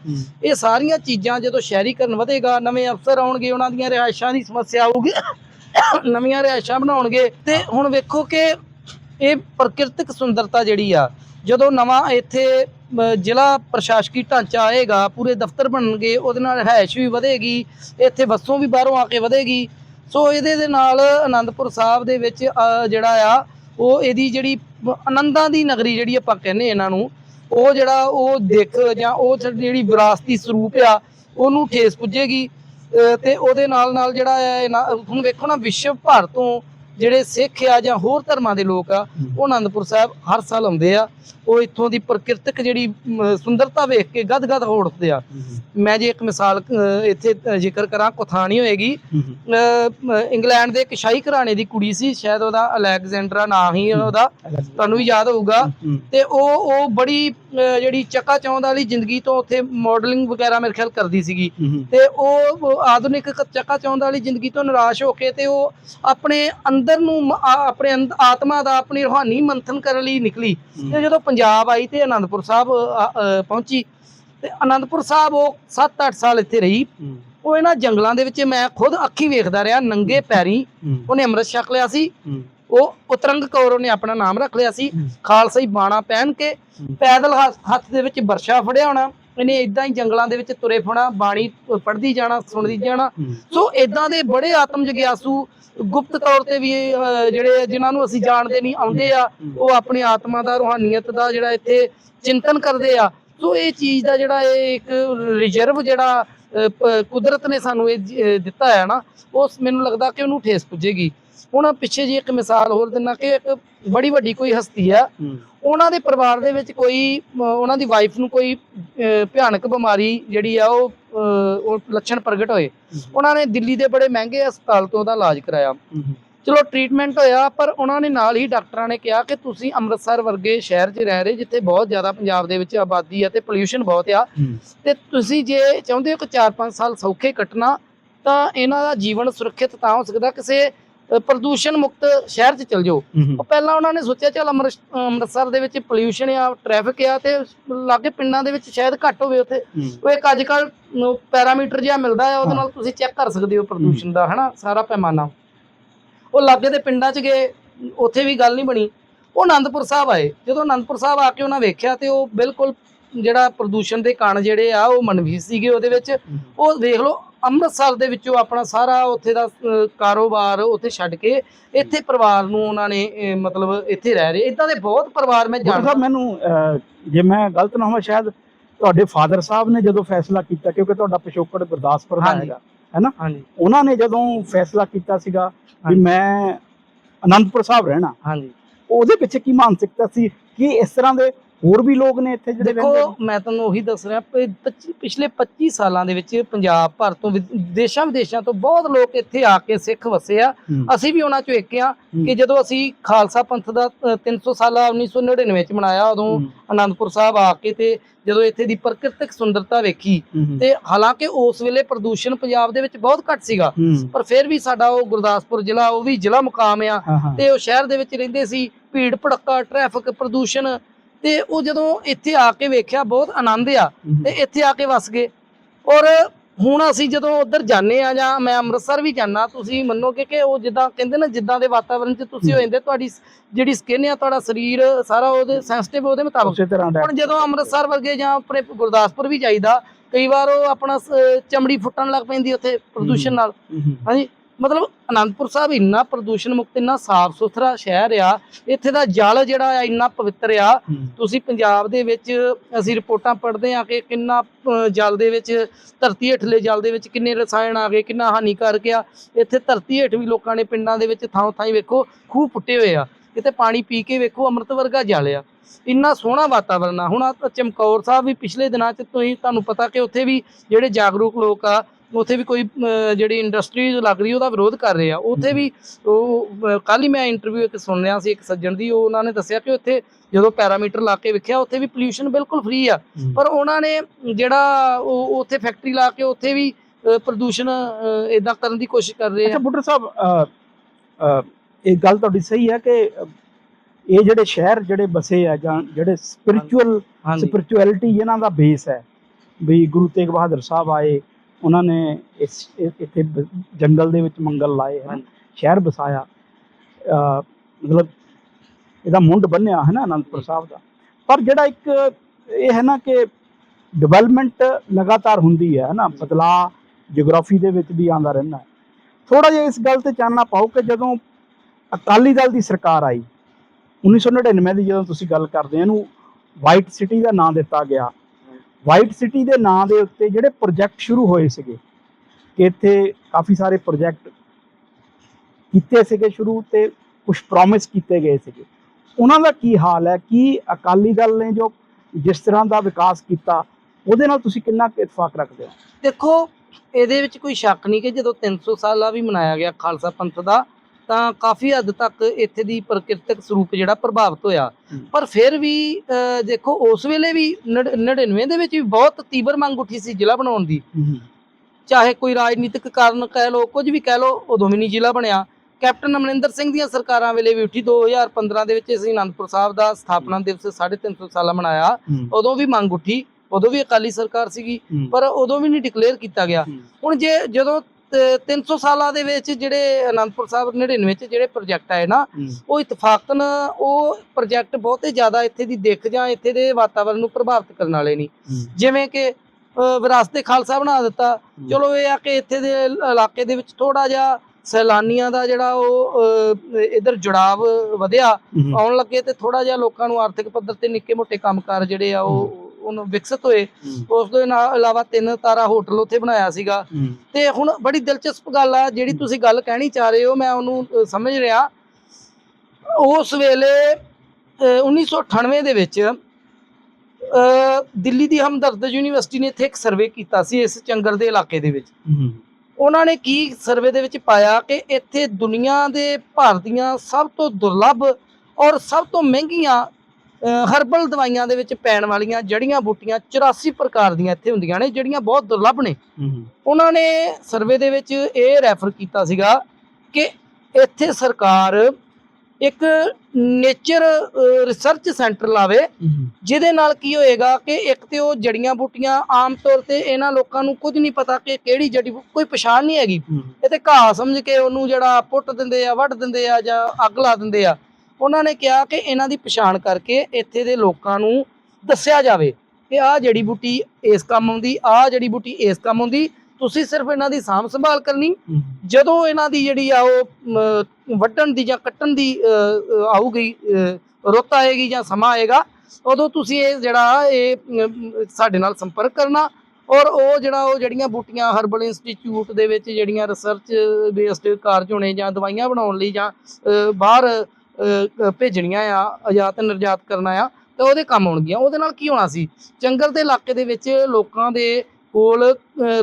ਇਹ ਸਾਰੀਆਂ ਚੀਜ਼ਾਂ ਜਦੋਂ ਸ਼ਹਿਰੀਕਰਨ ਵਧੇਗਾ ਨਵੇਂ ਅਫਸਰ ਆਉਣਗੇ ਉਹਨਾਂ ਦੀਆਂ ਰਿਹਾਇਸ਼ਾਂ ਦੀ ਸਮੱਸਿਆ ਆਊਗੀ ਨਵੀਆਂ ਰਿਹਾਇਸ਼ਾਂ ਬਣਾਉਣਗੇ। ਤੇ ਹੁਣ ਵੇਖੋ ਕਿ ਇਹ ਪ੍ਰਕਿਰਤਿਕ ਸੁੰਦਰਤਾ ਜਿਹੜੀ ਆ ਜਦੋਂ ਨਵਾਂ ਇੱਥੇ ਜ਼ਿਲ੍ਹਾ ਪ੍ਰਸ਼ਾਸਕੀ ਢਾਂਚਾ ਆਏਗਾ, ਪੂਰੇ ਦਫ਼ਤਰ ਬਣਨਗੇ, ਉਹਦੇ ਨਾਲ ਰਿਹਾਇਸ਼ ਵੀ ਵਧੇਗੀ, ਇੱਥੇ ਬੱਸੋਂ ਵੀ ਬਾਹਰੋਂ ਆ ਕੇ ਵਧੇਗੀ। ਸੋ ਇਹਦੇ ਦੇ ਨਾਲ ਆਨੰਦਪੁਰ ਸਾਹਿਬ ਦੇ ਵਿੱਚ ਜਿਹੜਾ ਆ, ਉਹ ਇਹਦੀ ਜਿਹੜੀ ਆਨੰਦਾਂ ਦੀ ਨਗਰੀ ਜਿਹੜੀ ਆਪਾਂ ਕਹਿੰਦੇ ਇਹਨਾਂ ਨੂੰ, ਉਹ ਜਿਹੜਾ ਉਹ ਦੇਖ ਜਾਂ ਉਹ ਜਿਹੜੀ ਵਿਰਾਸਤੀ ਸਰੂਪ ਆ, ਉਹਨੂੰ ਠੇਸ ਪੁੱਜੇਗੀ। ਅਹ ਤੇ ਉਹਦੇ ਨਾਲ ਨਾਲ ਜਿਹੜਾ ਹੈ ਇਹ ਹੁਣ ਵੇਖੋ ਨਾ, ਵਿਸ਼ਵ ਭਰ ਤੋਂ ਜਿਹੜੇ ਸਿੱਖ ਆ ਜਾਂ ਹੋਰ ਧਰਮਾਂ ਦੇ ਲੋਕ ਆ, ਉਹ ਆਨੰਦਪੁਰ ਸਾਹਿਬ ਹਰ ਸਾਲ ਆਉਂਦੇ ਆ। ਉਹ ਇੱਥੋਂ ਦੀ ਪ੍ਰਕਿਰਤਿਕ ਜਿਹੜੀ ਸੁੰਦਰਤਾ ਵੇਖ ਕੇ ਗਦ-ਗਦ ਹੋ ਉੱਠਦੇ ਆ। ਮੈਂ ਜੇ ਇੱਕ ਮਿਸਾਲ ਇੱਥੇ ਜ਼ਿਕਰ ਕਰਾਂ ਕੁਥਾਣੀ ਹੋਏਗੀ। ਇੰਗਲੈਂਡ ਦੇ ਇੱਕ ਸ਼ਾਹੀ ਘਰਾਣੇ ਦੀ ਕੁੜੀ ਸੀ ਸ਼ਾਇਦ ਉਹਦਾ ਅਲੈਗਜ਼ੈਂਡਰਾ ਨਾਂ ਹੀ ਉਹਦਾ ਤੁਹਾਨੂੰ ਵੀ ਯਾਦ ਹੋਊਗਾ। ਤੇ ਉਹ ਉਹ ਬੜੀ ਜਿਹੜੀ ਚੱਕਾ ਚੌਂਦ ਵਾਲੀ ਜ਼ਿੰਦਗੀ ਤੋਂ ਉੱਥੇ ਮਾਡਲਿੰਗ ਵਗੈਰਾ ਮੇਰੇ ਖਿਆਲ ਕਰਦੀ ਸੀਗੀ। ਤੇ ਉਹ ਆਧੁਨਿਕ ਚੱਕਾ ਚੌਂਦ ਵਾਲੀ ਜ਼ਿੰਦਗੀ ਤੋਂ ਨਿਰਾਸ਼ ਹੋ ਕੇ ਤੇ ਉਹ ਆਪਣੇ ਅੰਦਰ ਨੂੰ ਆਪਣੇ ਆਤਮਾ ਦਾ ਆਪਣੀ ਰੂਹਾਨੀ ਮੰਥਨ ਕਰਨ ਲਈ ਨਿਕਲੀ। ਤੇ ਜਦੋਂ ਪੰਜਾਬ ਆਈ ਤੇ ਆਨੰਦਪੁਰ ਸਾਹਿਬ ਪਹੁੰਚੀ। ਤੇ ਆਨੰਦਪੁਰ ਸਾਹਿਬ ਉਹ 7-8 ਸਾਲ ਇੱਥੇ ਰਹੀ। ਉਹ ਇਹਨਾਂ ਜੰਗਲਾਂ ਦੇ ਵਿੱਚ ਮੈਂ ਖੁਦ ਅੱਖੀ ਵੇਖਦਾ ਰਿਹਾ ਨੰਗੇ ਪੈਰੀ। ਉਹਨੇ ਅੰਮ੍ਰਿਤ ਛਕ ਲਿਆ ਸੀ। ਉਹ ਉਤਰੰਗ ਕੌਰ ਉਹਨੇ ਆਪਣਾ ਨਾਮ ਰੱਖ ਲਿਆ ਸੀ। ਹੂੰ। ਖਾਲਸਾਈ ਬਾਣਾ ਪਹਿਨ ਕੇ। ਪੈਦਲ ਹੱਥ ਦੇ ਵਿੱਚ ਬਰਸ਼ਾ ਫੜਿਆ ਹੋਣਾ। ਇਹਨੇ ਇਦਾਂ ਹੀ ਜੰਗਲਾਂ ਦੇ ਵਿੱਚ ਤੁਰੇ ਫਣਾ ਬਾਣੀ ਪੜ੍ਹਦੀ ਜਾਣਾ ਸੁਣਦੀ ਜਾਣਾ। ਸੋ ਇਦਾਂ ਦੇ ਬੜੇ ਆਤਮ ਜਗਿਆਸੂ ਗੁਪਤ ਤੌਰ ਤੇ ਵੀ ਜਿਹੜੇ ਜਿਨ੍ਹਾਂ ਨੂੰ ਅਸੀਂ ਜਾਣਦੇ ਨਹੀਂ ਆਉਂਦੇ ਆ ਉਹ ਆਪਣੀ ਆਤਮਾ ਦਾ ਰੂਹਾਨੀਅਤ ਦਾ ਜਿਹੜਾ ਇੱਥੇ ਚਿੰਤਨ ਕਰਦੇ ਆ। ਸੋ ਇਹ ਚੀਜ਼ ਦਾ ਜਿਹੜਾ ਇਹ ਇੱਕ ਰਿਜ਼ਰਵ ਜਿਹੜਾ ਕੁਦਰਤ ਨੇ ਸਾਨੂੰ ਇਹ ਦਿੱਤਾ ਹੈ ਨਾ ਉਸ ਮੈਨੂੰ ਲੱਗਦਾ ਕਿ ਉਹਨੂੰ ਠੇਸ ਪੁੱਜੇਗੀ। ਹੁਣ ਪਿੱਛੇ ਜੀ ਇੱਕ ਮਿਸਾਲ ਹੋਰ ਦਿੰਦਾ ਕਿ ਇੱਕ ਬੜੀ ਵੱਡੀ ਕੋਈ ਹਸਤੀ ਆ। ਉਹਨਾਂ ਦੇ ਪਰਿਵਾਰ ਦੇ ਵਿੱਚ ਕੋਈ ਉਹਨਾਂ ਦੀ ਵਾਈਫ ਨੂੰ ਕੋਈ ਭਿਆਨਕ ਬਿਮਾਰੀ ਜਿਹੜੀ ਆ ਉਹ ਉਹ ਲੱਛਣ ਪ੍ਰਗਟ ਹੋਏ। ਉਹਨਾਂ ਨੇ ਦਿੱਲੀ ਦੇ ਬੜੇ ਮਹਿੰਗੇ ਹਸਪਤਾਲ ਤੋਂ ਉਹਦਾ ਇਲਾਜ ਕਰਾਇਆ। ਚਲੋ ਟ੍ਰੀਟਮੈਂਟ ਹੋਇਆ ਪਰ ਉਹਨਾਂ ਨੇ ਨਾਲ ਹੀ ਡਾਕਟਰਾਂ ਨੇ ਕਿਹਾ ਕਿ ਤੁਸੀਂ ਅੰਮ੍ਰਿਤਸਰ ਵਰਗੇ ਸ਼ਹਿਰ 'ਚ ਰਹਿ ਰਹੇ ਜਿੱਥੇ ਬਹੁਤ ਜ਼ਿਆਦਾ ਪੰਜਾਬ ਦੇ ਵਿੱਚ ਆਬਾਦੀ ਆ ਤੇ ਪੋਲਿਊਸ਼ਨ ਬਹੁਤ ਆ। ਤੇ ਤੁਸੀਂ ਜੇ ਚਾਹੁੰਦੇ ਹੋ ਕਿ 4-5 ਸਾਲ ਸੌਖੇ ਕੱਟਣਾ ਤਾਂ ਇਹਨਾਂ ਦਾ ਜੀਵਨ ਸੁਰੱਖਿਅਤ ਤਾਂ ਹੋ ਸਕਦਾ ਕਿਸੇ ਪ੍ਰਦੂਸ਼ਣ ਮੁਕਤ ਸ਼ਹਿਰ 'ਚ ਚਲ ਜਾਓ। ਉਹ ਪਹਿਲਾਂ ਉਹਨਾਂ ਨੇ ਸੋਚਿਆ ਚਲ ਅੰਮ੍ਰਿਤਸਰ ਦੇ ਵਿੱਚ ਪੋਲਿਊਸ਼ਨ ਆ ਟ੍ਰੈਫਿਕ ਆ ਤੇ ਲਾਗੇ ਪਿੰਡਾਂ ਦੇ ਵਿੱਚ ਸ਼ਾਇਦ ਘੱਟ ਹੋਵੇ ਉੱਥੇ। ਉਹ ਇੱਕ ਅੱਜ ਕੱਲ ਪੈਰਾਮੀਟਰ ਜਿਹਾ ਮਿਲਦਾ ਹੈ ਉਹਦੇ ਨਾਲ ਤੁਸੀਂ ਚੈੱਕ ਕਰ ਸਕਦੇ ਹੋ ਪ੍ਰਦੂਸ਼ਣ ਦਾ ਹਨਾ? ਸਾਰਾ ਪੈਮਾਨਾ। ਉਹ ਲਾਗੇ ਦੇ ਪਿੰਡਾਂ 'ਚ ਗਏ ਉੱਥੇ ਵੀ ਗੱਲ ਨਹੀਂ ਬਣੀ। ਉਹ ਆਨੰਦਪੁਰ ਸਾਹਿਬ ਆਏ। ਜਦੋਂ ਆਨੰਦਪੁਰ ਸਾਹਿਬ ਆ ਕੇ ਉਹਨਾਂ ਵੇਖਿਆ ਤੇ ਉਹ ਬਿਲਕੁਲ ਜਿਹੜਾ ਪ੍ਰਦੂਸ਼ਣ ਦੇ ਕਣ ਜਿਹੜੇ ਆ ਉਹ ਮਨਵੀ ਸੀਗੇ ਉਹਦੇ ਵਿੱਚ। ਉਹ ਦੇਖ ਲਓ ਅੰਮ੍ਰਿਤਸਰ ਦੇ ਵਿੱਚੋਂ ਆਪਣਾ ਸਾਰਾ ਉੱਥੇ ਦਾ ਕਾਰੋਬਾਰ ਉੱਥੇ ਛੱਡ ਕੇ ਇੱਥੇ ਪਰਿਵਾਰ ਨੂੰ ਉਹਨਾਂ ਨੇ ਮਤਲਬ ਇੱਥੇ ਰਹਿ ਰਹੇ। ਇਦਾਂ ਦੇ ਬਹੁਤ ਪਰਿਵਾਰ ਮੈਂ ਜਾਣਦਾ ਸਾਹਿਬ ਮੈਨੂੰ ਜੇ ਮੈਂ ਗਲਤ ਨਾ ਹੋਵਾਂ ਸ਼ਾਇਦ ਤੁਹਾਡੇ ਫਾਦਰ ਸਾਹਿਬ ਨੇ ਜਦੋਂ ਫੈਸਲਾ ਕੀਤਾ ਕਿਉਂਕਿ ਤੁਹਾਡਾ ਪਿਛੋਕੜ ਗੁਰਦਾਸਪੁਰ ਦਾ। ਹੈਗਾ ਹਾਂਜੀ। ਉਹਨਾਂ ਨੇ ਜਦੋਂ ਫੈਸਲਾ ਕੀਤਾ ਸੀਗਾ ਵੀ। ਮੈਂ ਅਨੰਦਪੁਰ ਸਾਹਿਬ ਰਹਿਣਾ ਹਾਂਜੀ। ਉਹਦੇ ਪਿੱਛੇ ਕੀ ਮਾਨਸਿਕਤਾ ਸੀ? ਕਿ ਇਸ ਤਰ੍ਹਾਂ ਦੇ ਹੋਰ ਵੀ ਲੋਕ ਨੇ ਇੱਥੇ ਜਿਹੜੇ ਰਹਿੰਦੇ ਦੇਖੋ ਮੈਂ ਤੁਹਾਨੂੰ ਉਹੀ ਦੱਸ ਰਿਹਾ ਵੀ 25 ਪਿਛਲੇ 25 ਸਾਲਾਂ ਦੇ ਵਿੱਚ ਪੰਜਾਬ ਭਰ ਤੋਂ ਵਿਦ- ਦੇਸ਼ਾਂ ਵਿਦੇਸ਼ਾਂ ਤੋਂ ਬਹੁਤ ਲੋਕ ਇੱਥੇ ਆ ਕੇ ਸਿੱਖ ਵਸੇ ਆ। ਹੂੰ। ਅਸੀਂ ਵੀ ਉਹਨਾਂ ਚੋਂ ਇੱਕ ਆ ਹੂੰ। ਕਿ ਜਦੋਂ ਅਸੀਂ ਖਾਲਸਾ ਪੰਥ ਦਾ ਅ, 300 ਸਾਲਾ 1999 ਚ ਮਨਾਇਆ ਉਦੋਂ ਹੂੰ, ਆਨੰਦਪੁਰ ਸਾਹਿਬ ਆ ਕੇ ਤੇ ਜਦੋਂ ਇੱਥੇ ਦੀ ਪ੍ਰਕਿਰਤਿਕ ਸੁੰਦਰਤਾ ਵੇਖੀ ਹੂੰ, ਤੇ ਹਾਲਾਂਕਿ ਉਸ ਵੇਲੇ ਪ੍ਰਦੂਸ਼ਣ ਪੰਜਾਬ ਦੇ ਵਿੱਚ ਬਹੁਤ ਘੱਟ ਸੀਗਾ। ਹੂੰ, ਪਰ ਫਿਰ ਵੀ ਸਾਡਾ ਉਹ ਗੁਰਦਾਸਪੁਰ ਜ਼ਿਲ੍ਹਾ ਉਹ ਵੀ ਜ਼ਿਲ੍ਹਾ ਮੁਕਾਮ ਆ ਹਾਂ, ਹਾਂ, ਤੇ ਉਹ ਸ਼ਹਿਰ ਦੇ ਵਿੱਚ ਰਹਿੰਦੇ ਸੀ। ਭੀੜ ਭੜੱਕਾ ਟ੍ਰੈਫਿਕ ਪ੍ਰਦੂਸ਼ਣ ਤੇ ਉਹ ਜਦੋਂ ਇੱਥੇ ਆ ਕੇ ਵੇਖਿਆ ਬਹੁਤ ਆਨੰਦ ਆ। ਤੇ ਇੱਥੇ ਆ ਕੇ ਵਸ ਗਏ। ਔਰ ਹੁਣ ਅਸੀਂ ਜਦੋਂ ਉੱਧਰ ਜਾਂਦੇ ਆ ਜਾਂ ਮੈਂ ਅੰਮ੍ਰਿਤਸਰ ਵੀ ਜਾਣਾ ਤੁਸੀਂ ਮੰਨੋਗੇ ਕਿ ਉਹ ਜਿੱਦਾਂ ਕਹਿੰਦੇ ਨਾ ਜਿੱਦਾਂ ਦੇ ਵਾਤਾਵਰਣ 'ਚ ਤੁਸੀਂ ਹੋ। ਜਾਂਦੇ ਤੁਹਾਡੀ ਜਿਹੜੀ ਸਕਿਨ ਆ ਤੁਹਾਡਾ ਸਰੀਰ ਸਾਰਾ ਉਹਦੇ ਸੈਂਸਿਟਿਵ ਉਹਦੇ ਮੁਤਾਬਕ। ਹੁਣ ਜਦੋਂ ਅੰਮ੍ਰਿਤਸਰ ਵਰਗੇ ਜਾਂ ਆਪਣੇ ਗੁਰਦਾਸਪੁਰ ਵੀ ਜਾਈਦਾ ਕਈ ਵਾਰ ਉਹ ਆਪਣਾ ਚਮੜੀ ਫੁੱਟਣ ਲੱਗ ਪੈਂਦੀ ਉੱਥੇ ਪ੍ਰਦੂਸ਼ਣ ਨਾਲ। ਹਾਂਜੀ। ਮਤਲਬ ਅਨੰਦਪੁਰ ਸਾਹਿਬ ਇੰਨਾ ਪ੍ਰਦੂਸ਼ਣ ਮੁਕਤ ਇੰਨਾ ਸਾਫ਼ ਸੁਥਰਾ ਸ਼ਹਿਰ ਆ ਇੱਥੇ ਦਾ ਜਲ ਜਿਹੜਾ ਆ ਇੰਨਾ ਪਵਿੱਤਰ ਆ। ਹੂੰ, ਤੁਸੀਂ ਪੰਜਾਬ ਦੇ ਵਿੱਚ ਅਸੀਂ ਰਿਪੋਰਟਾਂ ਪੜ੍ਹਦੇ ਆ ਕਿ ਕਿੰਨਾ ਜਲ ਦੇ ਵਿੱਚ ਧਰਤੀ ਹੇਠਲੇ ਜਲ ਦੇ ਵਿੱਚ ਕਿੰਨੇ ਰਸਾਇਣ ਆ ਗਏ ਕਿੰਨਾ ਹਾਨੀਕਾਰਕ ਆ। ਇੱਥੇ ਧਰਤੀ ਹੇਠ ਵੀ ਲੋਕਾਂ ਨੇ ਪਿੰਡਾਂ ਦੇ ਵਿੱਚ ਥਾਂ ਥਾਂ ਵੇਖੋ ਖੂਹ ਪੁੱਟੇ ਹੋਏ ਆ। ਕਿਤੇ ਪਾਣੀ ਪੀ ਕੇ ਵੇਖੋ ਅੰਮ੍ਰਿਤ ਵਰਗਾ ਜਲ ਆ। ਇੰਨਾ ਸੋਹਣਾ ਵਾਤਾਵਰਨ ਆ। ਹੁਣ ਚਮਕੌਰ ਸਾਹਿਬ ਵੀ ਪਿਛਲੇ ਦਿਨਾਂ 'ਚ ਤੁਸੀਂ ਤੁਹਾਨੂੰ ਪਤਾ ਕਿ ਉੱਥੇ ਵੀ ਜਿਹੜੇ ਜਾਗਰੂਕ ਲੋਕ ਆ ਉੱਥੇ ਵੀ ਕੋਈ ਜਿਹੜੀ ਇੰਡਸਟਰੀ ਲੱਗ ਰਹੀ ਉਹਦਾ ਵਿਰੋਧ ਕਰ ਰਹੇ ਆ। ਉੱਥੇ ਵੀ ਉਹ ਕੱਲ ਹੀ ਮੈਂ ਇੰਟਰਵਿਊ ਇੱਕ ਸੁਣ ਰਿਹਾ ਸੀ ਇੱਕ ਸੱਜਣ ਦੀ ਉਹ ਉਹਨਾਂ ਨੇ ਦੱਸਿਆ ਕਿ ਉੱਥੇ ਜਦੋਂ ਪੈਰਾਮੀਟਰ ਲਾ ਕੇ ਵੇਖਿਆ ਉੱਥੇ ਵੀ ਪੋਲਿਊਸ਼ਨ ਬਿਲਕੁਲ ਫ੍ਰੀ ਆ। ਪਰ ਉਹਨਾਂ ਨੇ ਜਿਹੜਾ ਉਹ ਉੱਥੇ ਫੈਕਟਰੀ ਲਾ ਕੇ ਉੱਥੇ ਵੀ ਪ੍ਰਦੂਸ਼ਣ ਇਦਾਂ ਕਰਨ ਦੀ ਕੋਸ਼ਿਸ਼ ਕਰ ਰਹੇ ਅੱਛਾ ਆ ਬੁੱਟਰ ਸਾਹਿਬ ਇਹ ਗੱਲ ਤੁਹਾਡੀ ਸਹੀ ਹੈ ਕਿ ਇਹ ਜਿਹੜੇ ਸ਼ਹਿਰ ਜਿਹੜੇ ਬਸੇ ਆ ਜਾਂ ਜਿਹੜੇ ਸਪਿਰਚੁਅਲ ਸਪਿਰਚੁਅਲਿਟੀ ਇਹਨਾਂ ਦਾ ਬੇਸ ਹੈ। ਵੀ ਗੁਰੂ ਤੇਗ ਬਹਾਦਰ ਸਾਹਿਬ ਆਏ ਉਹਨਾਂ ਨੇ ਇਸ ਇੱਥੇ ਬ- ਜੰਗਲ ਦੇ ਵਿੱਚ ਮੰਗਲ ਲਾਏ ਹਨ। ਸ਼ਹਿਰ ਬਸਾਇਆ। ਅ, ਮਤਲਬ ਇਹਦਾ ਮੁੰਡ ਬੰਨਿਆ ਹੈ ਨਾ ਅਨੰਦਪੁਰ ਸਾਹਿਬ ਦਾ। ਪਰ ਜਿਹੜਾ ਇੱਕ ਇਹ ਹੈ ਨਾ ਕਿ ਡਿਵੈਲਪਮੈਂਟ ਲਗਾਤਾਰ ਹੁੰਦੀ ਹੈ ਨਾ ਬਦਲਾ ਜਿਓਗ੍ਰਾਫੀ ਦੇ ਵਿੱਚ ਵੀ ਆਉਂਦਾ ਰਹਿੰਦਾ ਹੈ। ਥੋੜਾ ਜਿਹਾ ਇਸ ਗੱਲ ਤੇ ਚਾਨਣਾ ਪਾਓ ਕਿ ਜਦੋਂ ਅਕਾਲੀ ਦਲ ਦੀ ਸਰਕਾਰ ਆਈ 1999 ਦੀ ਜਦੋਂ ਤੁਸੀਂ ਗੱਲ ਕਰਦੇ ਹੋ ਇਹਨੂੰ ਵਾਈਟ ਸਿਟੀ ਦਾ ਨਾਂ ਦਿੱਤਾ ਗਿਆ। ਵਾਈਟ ਸਿਟੀ ਦੇ ਨਾਂ ਦੇ ਉੱਤੇ ਜਿਹੜੇ ਪ੍ਰੋਜੈਕਟ ਸ਼ੁਰੂ ਹੋਏ ਸੀਗੇ, ਕਿ ਇੱਥੇ ਕਾਫੀ ਸਾਰੇ ਪ੍ਰੋਜੈਕਟ ਕੀਤੇ ਸੀਗੇ ਸ਼ੁਰੂ ਤੇ ਕੁਝ ਪ੍ਰੋਮਿਸ ਕੀਤੇ ਗਏ ਸੀਗੇ। ਉਹਨਾਂ ਦਾ ਕੀ ਹਾਲ ਹੈ? ਕੀ ਅਕਾਲੀ ਦਲ ਨੇ ਜੋ ਜਿਸ ਤਰ੍ਹਾਂ ਦਾ ਵਿਕਾਸ ਕੀਤਾ, ਉਹਦੇ ਨਾਲ ਤੁਸੀਂ ਕਿੰਨਾ ਕੁ ਇਤਫਾਕ ਰੱਖਦੇ ਹੋ? ਦੇਖੋ, ਇਹਦੇ ਵਿੱਚ ਕੋਈ ਸ਼ੱਕ ਨਹੀਂ ਕਿ ਜਦੋਂ 300 ਸਾਲਾ ਵੀ ਮਨਾਇਆ ਗਿਆ ਖਾਲਸਾ ਪੰਥ ਦਾ ਤਾਂ ਕਾਫੀ ਹੱਦ ਤੱਕ ਇੱਥੇ ਦੀ ਪ੍ਰਕਿਰਤਿਕ ਸਰੂਪ ਜਿਹੜਾ ਪ੍ਰਭਾਵਿਤ ਹੋਇਆ। ਪਰ ਫਿਰ ਵੀ ਦੇਖੋ ਉਸ ਵੇਲੇ ਵੀ 99 ਦੇ ਵਿੱਚ ਵੀ ਬਹੁਤ ਤੀਬਰ ਮੰਗ ਉੱਠੀ ਸੀ ਜ਼ਿਲ੍ਹਾ ਬਣਾਉਣ ਦੀ। ਚਾਹੇ ਕੋਈ ਰਾਜਨੀਤਿਕ ਕਾਰਨ ਕਹਿ ਲਓ ਕੁਝ ਵੀ ਕਹਿ ਲਓ ਉਦੋਂ ਵੀ ਨਹੀਂ ਜ਼ਿਲ੍ਹਾ ਬਣਿਆ। ਕੈਪਟਨ ਅਮਰਿੰਦਰ ਸਿੰਘ ਦੀਆਂ ਸਰਕਾਰਾਂ ਵੇਲੇ ਵੀ ਉੱਠੀ 2015 ਦੇ ਵਿੱਚ ਅਸੀਂ ਅਨੰਦਪੁਰ ਸਾਹਿਬ ਦਾ ਸਥਾਪਨਾ ਦਿਵਸ 350 ਸਾਲਾ ਮਨਾਇਆ। ਉਦੋਂ ਵੀ ਮੰਗ ਉੱਠੀ ਉਦੋਂ ਵੀ ਅਕਾਲੀ ਸਰਕਾਰ ਸੀਗੀ ਪਰ ਉਦੋਂ ਵੀ ਨਹੀਂ ਡਿਕਲੇਅਰ ਕੀਤਾ ਗਿਆ। ਹੁਣ ਜੇ ਜਦੋਂ 300 ਸਾਲਾਂ ਦੇ ਵਿੱਚ ਜਿਹੜੇ ਅਨੰਦਪੁਰ ਸਾਹਿਬ 99 ਚ ਜਿਹੜੇ ਪ੍ਰੋਜੈਕਟ ਆਏ ਨਾ ਉਹ ਇਤਫਾਕਨ ਉਹ ਪ੍ਰੋਜੈਕਟ ਬਹੁਤੇ ਜ਼ਿਆਦਾ ਇੱਥੇ ਦੀ ਦਿੱਖ ਜਾਂ ਇੱਥੇ ਦੇ ਵਾਤਾਵਰਣ ਨੂੰ ਪ੍ਰਭਾਵਿਤ ਕਰਨ ਵਾਲੇ ਨਹੀਂ ਜਿਵੇਂ ਕਿ ਵਿਰਾਸਤ ਖਾਲਸਾ ਬਣਾ ਦਿੱਤਾ। ਚਲੋ ਇਹ ਆ ਕਿ ਇੱਥੇ ਦੇ ਇਲਾਕੇ ਦੇ ਵਿੱਚ ਥੋੜਾ ਜਿਹਾ ਸੈਲਾਨੀਆਂ ਦਾ ਜਿਹੜਾ ਉਹ ਇੱਧਰ ਜੁੜਾਵ ਵਧਿਆ। ਆਉਣ ਲੱਗੇ ਤੇ ਥੋੜਾ ਜਿਹਾ ਲੋਕਾਂ ਨੂੰ ਆਰਥਿਕ ਪੱਧਰ ਤੇ ਨਿੱਕੇ ਮੋਟੇ ਕੰਮਕਾਰ ਜਿਹੜੇ ਆ ਉਹ ਉਹਨੂੰ ਵਿਕਸਿਤ ਹੋਏ। ਉਸ ਤੋਂ ਇਲਾਵਾ ਤਿੰਨ ਤਾਰਾ ਹੋਟਲ ਉੱਥੇ ਬਣਾਇਆ ਸੀਗਾ। ਤੇ ਹੁਣ ਬੜੀ ਦਿਲਚਸਪ ਗੱਲ ਆ ਜਿਹੜੀ ਤੁਸੀਂ ਗੱਲ ਕਹਿਣੀ ਚਾਹ ਰਹੇ ਹੋ ਮੈਂ ਉਹਨੂੰ ਸਮਝ ਰਿਹਾ। ਉਸ ਵੇਲੇ ਅ, 1998 ਦੇ ਵਿੱਚ ਦਿੱਲੀ ਦੀ ਹਮਦਰਦ ਯੂਨੀਵਰਸਿਟੀ ਨੇ ਇੱਥੇ ਇੱਕ ਸਰਵੇ ਕੀਤਾ ਸੀ ਇਸ ਚੰਗਰ ਦੇ ਇਲਾਕੇ ਦੇ ਵਿੱਚ। ਉਹਨਾਂ ਨੇ ਕੀ ਸਰਵੇ ਦੇ ਵਿੱਚ ਪਾਇਆ ਕਿ ਇੱਥੇ ਦੁਨੀਆ ਦੇ ਭਾਰਤ ਦੀਆਂ ਸਭ ਤੋਂ ਦੁਰਲੱਭ ਔਰ ਸਭ ਤੋਂ ਮਹਿੰਗੀਆਂ ਹਰਬਲ ਦਵਾਈਆਂ ਦੇ ਵਿੱਚ ਪੈਣ ਵਾਲੀਆਂ ਜੜੀਆਂ ਬੂਟੀਆਂ 84 ਪ੍ਰਕਾਰ ਦੀਆਂ ਇੱਥੇ ਹੁੰਦੀਆਂ ਨੇ ਜਿਹੜੀਆਂ ਬਹੁਤ ਦੁਰਲੱਭ ਨੇ। ਉਹਨਾਂ ਨੇ ਸਰਵੇ ਦੇ ਵਿੱਚ ਇਹ ਰੈਫਰ ਕੀਤਾ ਸੀਗਾ ਕਿ ਇੱਥੇ ਸਰਕਾਰ ਇੱਕ ਨੇਚਰ ਰਿਸਰਚ ਸੈਂਟਰ ਲਾਵੇ ਜਿਹਦੇ ਨਾਲ ਕੀ ਹੋਏਗਾ ਕਿ ਇੱਕ ਤੇ ਉਹ ਜੜੀਆਂ ਬੂਟੀਆਂ ਆਮ ਤੌਰ ਤੇ ਇਹਨਾਂ ਲੋਕਾਂ ਨੂੰ ਕੁਝ ਨਹੀਂ ਪਤਾ ਕਿ ਕਿਹੜੀ ਜੜੀ ਕੋਈ ਪਛਾਣ ਨਹੀਂ ਹੈਗੀ। ਇਹ ਤੇ ਘਾਹ ਸਮਝ ਕੇ ਉਹਨੂੰ ਜਿਹੜਾ ਪੁੱਟ ਦਿੰਦੇ ਆ ਵੱਢ ਦਿੰਦੇ ਆ ਜਾਂ ਅੱਗ ਲਾ ਦਿੰਦੇ ਆ। ਉਹਨਾਂ ਨੇ ਕਿਹਾ ਕਿ ਇਹਨਾਂ ਦੀ ਪਛਾਣ ਕਰਕੇ ਇੱਥੇ ਦੇ ਲੋਕਾਂ ਨੂੰ ਦੱਸਿਆ ਜਾਵੇ ਕਿ ਆਹ ਜੜੀ ਬੂਟੀ ਇਸ ਕੰਮ ਆਉਂਦੀ ਆਹ ਜੜੀ ਬੂਟੀ ਇਸ ਕੰਮ ਆਉਂਦੀ ਤੁਸੀਂ ਸਿਰਫ ਇਹਨਾਂ ਦੀ ਸਾਂਭ ਸੰਭਾਲ ਕਰਨੀ। ਜਦੋਂ ਇਹਨਾਂ ਦੀ ਜਿਹੜੀ ਆ ਉਹ ਵੱਢਣ ਦੀ ਜਾਂ ਕੱਟਣ ਦੀ ਆਊਗੀ ਰੁੱਤ ਆਏਗੀ ਜਾਂ ਸਮਾਂ ਆਏਗਾ ਉਦੋਂ ਤੁਸੀਂ ਇਹ ਜਿਹੜਾ ਇਹ ਸਾਡੇ ਨਾਲ ਸੰਪਰਕ ਕਰਨਾ ਔਰ ਉਹ ਜਿਹੜਾ ਉਹ ਜਿਹੜੀਆਂ ਬੂਟੀਆਂ ਹਰਬਲ ਇੰਸਟੀਚਿਊਟ ਦੇ ਵਿੱਚ ਜਿਹੜੀਆਂ ਰਿਸਰਚ ਬੇਸਡ ਕਾਰਜ ਹੋਣੇ ਜਾਂ ਦਵਾਈਆਂ ਬਣਾਉਣ ਲਈ ਜਾਂ ਬਾਹਰ ਭੇਜਣੀਆਂ ਆ ਆਯਾਤ ਨਿਰਯਾਤ ਕਰਨਾ ਆ ਤੇ ਉਹਦੇ ਕੰਮ ਆਉਣਗੀਆਂ। ਉਹਦੇ ਨਾਲ ਕੀ ਹੋਣਾ ਸੀ? ਜੰਗਲ ਦੇ ਇਲਾਕੇ ਦੇ ਵਿੱਚ ਲੋਕਾਂ ਦੇ ਕੋਲ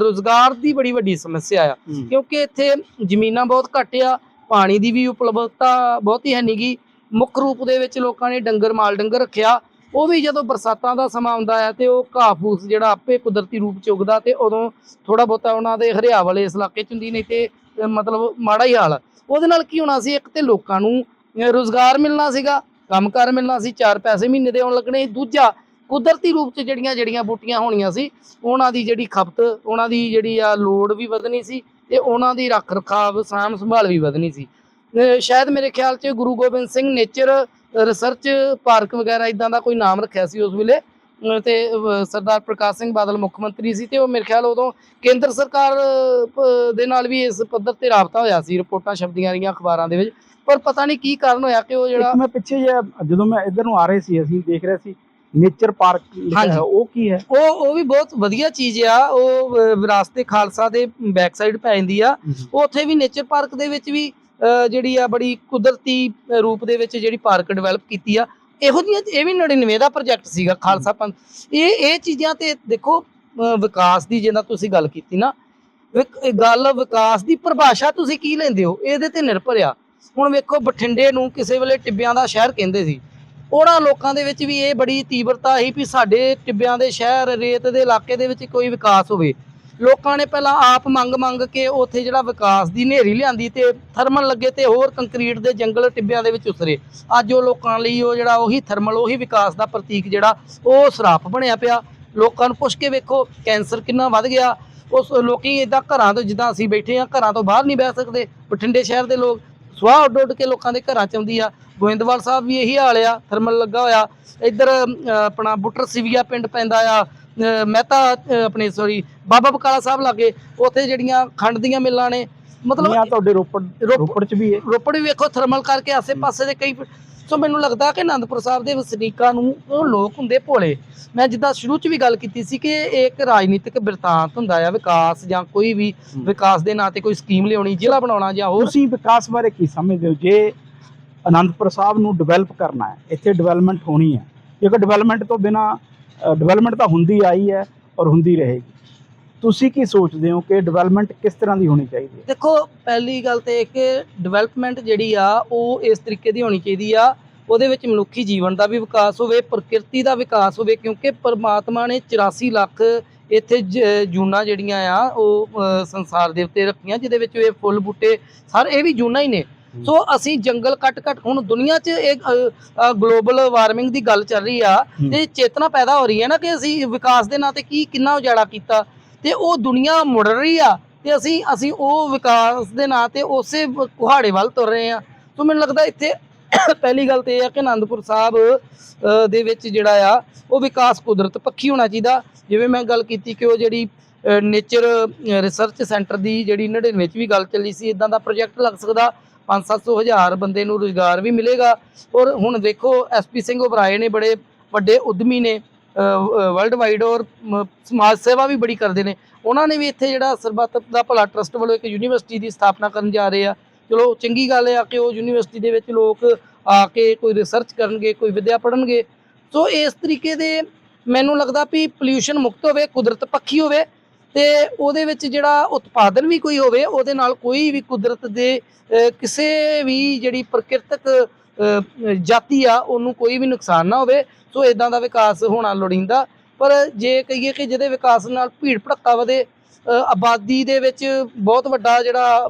ਰੁਜ਼ਗਾਰ ਦੀ ਬੜੀ ਵੱਡੀ ਸਮੱਸਿਆ ਆ। ਕਿਉਂਕਿ ਇੱਥੇ ਜ਼ਮੀਨਾਂ ਬਹੁਤ ਘੱਟ ਆ ਪਾਣੀ ਦੀ ਵੀ ਉਪਲਬਧਤਾ ਬਹੁਤੀ ਹੈ ਨਹੀਂਗੀ ਮੁੱਖ ਰੂਪ ਦੇ ਵਿੱਚ ਲੋਕਾਂ ਨੇ ਡੰਗਰ ਮਾਲ ਡੰਗਰ ਰੱਖਿਆ। ਉਹ ਵੀ ਜਦੋਂ ਬਰਸਾਤਾਂ ਦਾ ਸਮਾਂ ਆਉਂਦਾ ਹੈ ਤੇ ਉਹ ਘਾਹ ਫੂਸ ਜਿਹੜਾ ਆਪੇ ਕੁਦਰਤੀ ਰੂਪ ਚ ਉਗਦਾ ਤੇ ਉਦੋਂ ਥੋੜਾ ਬਹੁਤਾ ਉਹਨਾਂ ਦੇ ਹਰਿਆ ਵਾਲੇ ਇਸ ਇਲਾਕੇ ਚ ਹੁੰਦੀ ਨਹੀਂ ਤੇ ਮਤਲਬ ਮਾੜਾ ਹੀ ਹਾਲ। ਆ। ਉਹਦੇ ਨਾਲ ਕੀ ਹੋਣਾ ਸੀ? ਇੱਕ ਤੇ ਲੋਕਾਂ ਨੂੰ ਰੁਜ਼ਗਾਰ ਮਿਲਣਾ ਸੀਗਾ, ਕੰਮਕਾਰ ਮਿਲਣਾ ਸੀ, ਚਾਰ ਪੈਸੇ ਮਹੀਨੇ ਦੇ ਆਉਣ ਲੱਗਣੇ। ਦੂਜਾ, ਕੁਦਰਤੀ ਰੂਪ ਚ ਜਿਹੜੀਆਂ ਜਿਹੜੀਆਂ ਬੂਟੀਆਂ ਹੋਣੀਆਂ ਸੀ, ਉਹਨਾਂ ਦੀ ਜਿਹੜੀ ਖਪਤ, ਉਹਨਾਂ ਦੀ ਜਿਹੜੀ ਆ ਲੋੜ ਵੀ ਵਧਣੀ ਸੀ ਤੇ ਉਹਨਾਂ ਦੀ ਰੱਖ ਰਖਾਵ ਸਾਂਭ ਸੰਭਾਲ ਵੀ ਵਧਣੀ ਸੀ। ਸ਼ਾਇਦ ਮੇਰੇ ਖਿਆਲ 'ਚ Guru Gobind Singh nature research park ਵਗੈਰਾ ਇਦਾਂ ਦਾ ਕੋਈ ਨਾਮ ਰੱਖਿਆ ਸੀ ਉਸ ਵੇਲੇ। ਅਹ ਤੇ ਸਰਦਾਰ ਪ੍ਰਕਾਸ਼ ਸਿੰਘ ਬਾਦਲ ਮੁੱਖ ਮੰਤਰੀ ਸੀ ਤੇ ਉਹ ਮੇਰੇ ਖਿਆਲ ਉਦੋਂ ਕੇਂਦਰ ਸਰਕਾਰ ਪ- ਦੇ ਨਾਲ ਵੀ ਇਸ ਪੱਧਰ ਤੇ ਰਾਬਤਾ ਹੋਇਆ ਸੀ, ਰਿਪੋਰਟਾਂ ਛਪਦੀਆਂ ਰਹੀਆਂ ਅਖਬਾਰਾਂ ਦੇ ਵਿੱਚ। ਪਰ ਪਤਾ ਨਹੀਂ ਕੀ ਕਾਰਨ ਹੋਇਆ ਕਿ ਉਹ ਜਿਹੜਾ ਇੱਕ ਮੈਂ ਪਿੱਛੇ ਜਿਹਾ ਜਦੋਂ ਮੈਂ ਇੱਧਰ ਨੂੰ ਆ ਰਹੇ ਸੀ ਅਸੀਂ ਦੇਖ ਰਹੇ ਸੀ ਨੇਚਰ ਪਾਰਕ ਲਿਖਿਆ ਹਾਂਜੀ। ਹੈ ਉਹ ਕੀ ਹੈ? ਉਹ ਉਹ ਵੀ ਬਹੁਤ ਵਧੀਆ ਚੀਜ਼ ਆ ਉਹ ਅਹ, ਵਿਰਾਸਤ ਖਾਲਸਾ ਦੇ ਬੈਕ ਸਾਈਡ ਪੈ ਜਾਂਦੀ ਆ। ਉੱਥੇ ਵੀ ਨੇਚਰ ਪਾਰਕ ਦੇ ਵਿੱਚ ਵੀ ਅਹ, ਜਿਹੜੀ ਆ ਬੜੀ ਕੁਦਰਤੀ ਅਹ, ਰੂਪ ਦੇ ਵਿੱਚ ਜਿਹੜੀ ਪਾਰਕ ਡਿਵੈਲਪ ਕੀਤੀ ਆ ਇਹੋ ਜਿਹੀਆਂ ਇਹ ਵੀ 99 ਦਾ ਪ੍ਰੋਜੈਕਟ ਸੀਗਾ ਖਾਲਸਾ ਪੰਥ। ਇਹ ਇਹ ਚੀਜ਼ਾਂ ਤੇ ਦੇਖੋ ਅਹ, ਵਿਕਾਸ ਦੀ ਜਿਹਦਾ ਤੁਸੀਂ ਗੱਲ ਕੀਤੀ ਨਾ ਵਿਕ- ਇਹ ਗੱਲ ਵਿਕਾਸ ਦੀ ਪਰਿਭਾਸ਼ਾ ਤੁਸੀਂ ਕੀ ਲੈਂਦੇ ਹੋ? ਇਹਦੇ ਤੇ ਨਿਰਭਰ ਆ। ਹੁਣ ਵੇਖੋ ਬਠਿੰਡੇ ਨੂੰ ਕਿਸੇ ਵੇਲੇ ਟਿੱਬਿਆਂ ਦਾ ਸ਼ਹਿਰ ਕਹਿੰਦੇ ਸੀ। ਉਹਨਾਂ ਲੋਕਾਂ ਦੇ ਵਿੱਚ ਵੀ ਇਹ ਬੜੀ ਤੀਬਰਤਾ ਸੀ ਵੀ ਸਾਡੇ ਟਿੱਬਿਆਂ ਦੇ ਸ਼ਹਿਰ, ਰੇਤ ਦੇ ਇਲਾਕੇ ਦੇ ਵਿੱਚ ਕੋਈ ਵਿਕਾਸ ਹੋਵੇ। ਲੋਕਾਂ ਨੇ ਪਹਿਲਾਂ ਆਪ ਮੰਗ ਮੰਗ ਕੇ ਉੱਥੇ ਜਿਹੜਾ ਵਿਕਾਸ ਦੀ ਨੇਰੀ ਲਿਆਂਦੀ ਤੇ ਥਰਮਲ ਲੱਗੇ ਤੇ ਹੋਰ ਕੰਕਰੀਟ ਦੇ ਜੰਗਲ ਟਿੱਬਿਆਂ ਦੇ ਵਿੱਚ ਉਸਰੇ। ਅੱਜ ਉਹ ਲੋਕਾਂ ਲਈ ਉਹ ਜਿਹੜਾ ਉਹੀ ਥਰਮਲ, ਉਹੀ ਵਿਕਾਸ ਦਾ ਪ੍ਰਤੀਕ ਜਿਹੜਾ, ਉਹ ਸਰਾਪ ਬਣਿਆ ਪਿਆ। ਲੋਕਾਂ ਨੂੰ ਪੁੱਛ ਕੇ ਵੇਖੋ, ਕੈਂਸਰ ਕਿੰਨਾ ਵੱਧ ਗਿਆ। ਉਸ ਲੋਕੀ ਇਦਾਂ ਘਰਾਂ ਤੋਂ, ਜਿੱਦਾਂ ਅਸੀਂ ਬੈਠੇ ਆ ਘਰਾਂ ਤੋਂ ਬਾਹਰ ਨਹੀਂ ਬਹਿ ਸਕਦੇ। ਬਠਿੰਡੇ ਸ਼ਹਿਰ ਦੇ ਲੋਕ ਸਵਾਹ ਉੱਡ ਉੱਡ ਕੇ ਲੋਕਾਂ ਦੇ ਘਰਾਂ ਚ ਆਉਂਦੀ ਆ। ਗੋਇੰਦਵਾਲ ਸਾਹਿਬ ਵੀ ਇਹੀ ਹਾਲ ਆ ਥਰਮਲ ਲੱਗਾ ਹੋਇਆ। ਇੱਧਰ ਆਪਣਾ ਬੁੱਟਰ ਸਿਵੀਆ ਪਿੰਡ ਪੈਂਦਾ ਆ। ਮਹਿਤਾ ਆਪਣੇ ਸੌਰੀ ਬਾਬਾ ਬਕਾਲਾ ਸਾਹਿਬ ਲਾਗੇ। ਉੱਥੇ ਜਿਹੜੀਆਂ ਖੰਡ ਦੀਆਂ ਮਿੱਲਾਂ ਨੇ ਨਹੀਂ ਆ ਮਤਲਬ ਤੁਹਾਡੇ ਰੋਪੜ ਰੋਪ- ਰੋਪੜ ਚ ਵੀ ਹੈ ਰੋਪੜ ਵੀ ਵੇਖੋ ਥਰਮਲ ਕਰਕੇ ਆਸੇ-ਪਾਸੇ ਦੇ ਕਈ ਸੋ ਮੈਨੂੰ ਲੱਗਦਾ ਕਿ ਆਨੰਦਪੁਰ ਸਾਹਿਬ ਦੇ ਵਸਨੀਕਾਂ ਨੂੰ ਉਹ ਲੋਕ ਹੁੰਦੇ ਭੋਲੇ। ਮੈਂ ਜਿੱਦਾਂ ਸ਼ੁਰੂ ਚ ਵੀ ਗੱਲ ਕੀਤੀ ਸੀ ਕਿ ਇਹ ਇੱਕ ਰਾਜਨੀਤਿਕ ਬਿਰਤਾਂਤ ਹੁੰਦਾ ਆ ਵਿਕਾਸ ਜਾਂ ਕੋਈ ਵੀ ਵਿਕਾਸ ਦੇ ਨਾਂ ਤੇ ਕੋਈ ਸਕੀਮ ਲਿਆਉਣੀ ਜ਼ਿਲ੍ਹਾ ਬਣਾਉਣਾ ਜਾਂ ਹੋਰ। ਤੁਸੀਂ ਵਿਕਾਸ ਬਾਰੇ ਕੀ ਸਮਝਦੇ ਹੋ? ਜੇ ਆਨੰਦਪੁਰ ਸਾਹਿਬ ਨੂੰ ਡਿਵੈਲਪ ਕਰਨਾ ਹੈ ਇੱਥੇ ਡਿਵੈਲਪਮੈਂਟ ਹੋਣੀ ਹੈ ਕਿਉਂਕਿ ਡਿਵੈਲਪਮੈਂਟ ਤੋਂ ਬਿਨਾ ਡਿਵੈਲਪਮੈਂਟ ਤਾਂ ਹੁੰਦੀ ਆਈ ਹੈ ਔਰ ਹੁੰਦੀ ਰਹੇਗੀ। ਤੁਸੀਂ ਕੀ ਸੋਚਦੇ ਹੋ ਕਿ ਡਿਵੈਲਪਮੈਂਟ ਕਿਸ ਤਰ੍ਹਾਂ ਦੀ ਹੋਣੀ ਚਾਹੀਦੀ ਹੈ? ਦੇਖੋ ਪਹਿਲੀ ਗੱਲ ਤੇ ਇਹ ਕਿ ਡਿਵੈਲਪਮੈਂਟ ਜਿਹੜੀ ਆ ਉਹ ਇਸ ਤਰੀਕੇ ਦੀ ਹੋਣੀ ਚਾਹੀਦੀ ਆ ਉਹਦੇ ਵਿੱਚ ਮਨੁੱਖੀ ਜੀਵਨ ਦਾ ਵੀ ਵਿਕਾਸ ਹੋਵੇ ਪ੍ਰਕਿਰਤੀ ਦਾ ਵਿਕਾਸ ਹੋਵੇ ਕਿਉਂਕਿ ਪਰਮਾਤਮਾ ਨੇ 84 ਲੱਖ ਇੱਥੇ ਜੂਨਾਂ ਜਿਹੜੀਆਂ ਆ ਉਹ ਸੰਸਾਰ ਦੇ ਉੱਤੇ ਰੱਖੀਆਂ ਜਿਹਦੇ ਵਿੱਚ ਇਹ ਫੁੱਲ ਬੂਟੇ ਸਾਰੇ ਇਹ ਵੀ ਜੂਨਾਂ ਹੀ ਨੇ। ਸੋ ਅਸੀਂ ਜੰਗਲ ਕੱਟ ਕੱਟ ਹੁਣ ਦੁਨੀਆ 'ਚ ਇਹ ਗਲੋਬਲ ਵਾਰਮਿੰਗ ਦੀ ਗੱਲ ਚੱਲ ਰਹੀ ਆ। ਤੇ ਚੇਤਨਾ ਪੈਦਾ ਹੋ ਰਹੀ ਹੈ ਨਾ ਕਿ ਅਸੀਂ ਵਿਕਾਸ ਦੇ ਨਾਂ ਤੇ ਕੀ ਕਿੰਨਾ ਉਜਾੜਾ ਕੀਤਾ ਤੇ ਉਹ ਦੁਨੀਆ ਮੁੜ ਰਹੀ ਆ ਤੇ ਅਸੀਂ ਅਸੀਂ ਉਹ ਵਿਕਾਸ ਦੇ ਨਾਂ ਤੇ ਉਸੇ ਕੁਹਾੜੇ ਵੱਲ ਤੁਰ ਰਹੇ ਆ। ਸੋ ਮੈਨੂੰ ਲੱਗਦਾ ਇੱਥੇ ਪਹਿਲੀ ਗੱਲ ਤੇ ਇਹ ਆ ਕਿ ਆਨੰਦਪੁਰ ਸਾਹਿਬ ਦੇ ਵਿੱਚ ਜਿਹੜਾ ਆ, ਉਹ ਵਿਕਾਸ ਕੁਦਰਤ ਪੱਖੀ ਹੋਣਾ ਚਾਹੀਦਾ। ਜਿਵੇਂ ਮੈਂ ਗੱਲ ਕੀਤੀ ਕਿ ਉਹ ਜਿਹੜੀ ਨੇਚਰ ਰਿਸਰਚ ਸੈਂਟਰ ਦੀ ਜਿਹੜੀ 99 ਵਿੱਚ ਵੀ ਗੱਲ ਚੱਲੀ ਸੀ ਇਦਾਂ ਦਾ ਪ੍ਰੋਜੈਕਟ ਲੱਗ ਸਕਦਾ। 5-700 ਹਜ਼ਾਰ ਬੰਦੇ ਨੂੰ ਰੋਜ਼ਗਾਰ ਵੀ ਮਿਲੇਗਾ। ਔਰ ਹੁਣ ਵੇਖੋ ਐਸਪੀ ਸਿੰਘ ਉਬਰਾਏ ਨੇ, ਬੜੇ ਵੱਡੇ ਉਦਮੀ ਨੇ ਵਰਲਡ ਵਾਈਡ ਔਰ ਸਮਾਜ ਸੇਵਾ ਵੀ ਬੜੀ ਕਰਦੇ ਨੇ। ਉਹਨਾਂ ਨੇ ਵੀ ਇੱਥੇ ਜਿਹੜਾ ਸਰਬੱਤ ਦਾ ਭਲਾ ਟਰਸਟ ਵੱਲੋਂ ਇੱਕ ਯੂਨੀਵਰਸਿਟੀ ਦੀ ਸਥਾਪਨਾ ਕਰਨ ਜਾ ਰਹੇ ਆ। ਚਲੋ ਚੰਗੀ ਗੱਲ ਆ ਕਿ ਉਹ ਯੂਨੀਵਰਸਿਟੀ ਦੇ ਵਿੱਚ ਲੋਕ ਆ ਕੇ ਕੋਈ ਰਿਸਰਚ ਕਰਨਗੇ, ਕੋਈ ਵਿਦਿਆ ਪੜ੍ਹਨਗੇ। ਸੋ ਇਸ ਤਰੀਕੇ ਦੇ ਮੈਨੂੰ ਲੱਗਦਾ ਵੀ ਪੋਲਿਊਸ਼ਨ ਮੁਕਤ ਹੋਵੇ, ਕੁਦਰਤ ਪੱਖੀ ਹੋਵੇ ਤੇ ਉਹਦੇ ਵਿੱਚ ਜਿਹੜਾ ਉਤਪਾਦਨ ਵੀ ਕੋਈ ਹੋਵੇ, ਉਹਦੇ ਨਾਲ ਕੋਈ ਵੀ ਕੁਦਰਤ ਦੇ ਕਿਸੇ ਵੀ ਜਿਹੜੀ ਪ੍ਰਕਿਰਤਕ ਜਾਤੀ ਆ, ਉਹਨੂੰ ਕੋਈ ਵੀ ਨੁਕਸਾਨ ਨਾ ਹੋਵੇ। ਸੋ ਇਦਾਂ ਦਾ ਵਿਕਾਸ ਹੋਣਾ ਲੋੜੀਂਦਾ। ਪਰ ਜੇ ਕਹੀਏ ਕਿ ਜਿਹਦੇ ਵਿਕਾਸ ਨਾਲ ਭੀੜ ਭੜੱਕਾ ਵਧੇ ਆਬਾਦੀ ਦੇ ਵਿੱਚ ਬਹੁਤ ਵੱਡਾ ਜਿਹੜਾ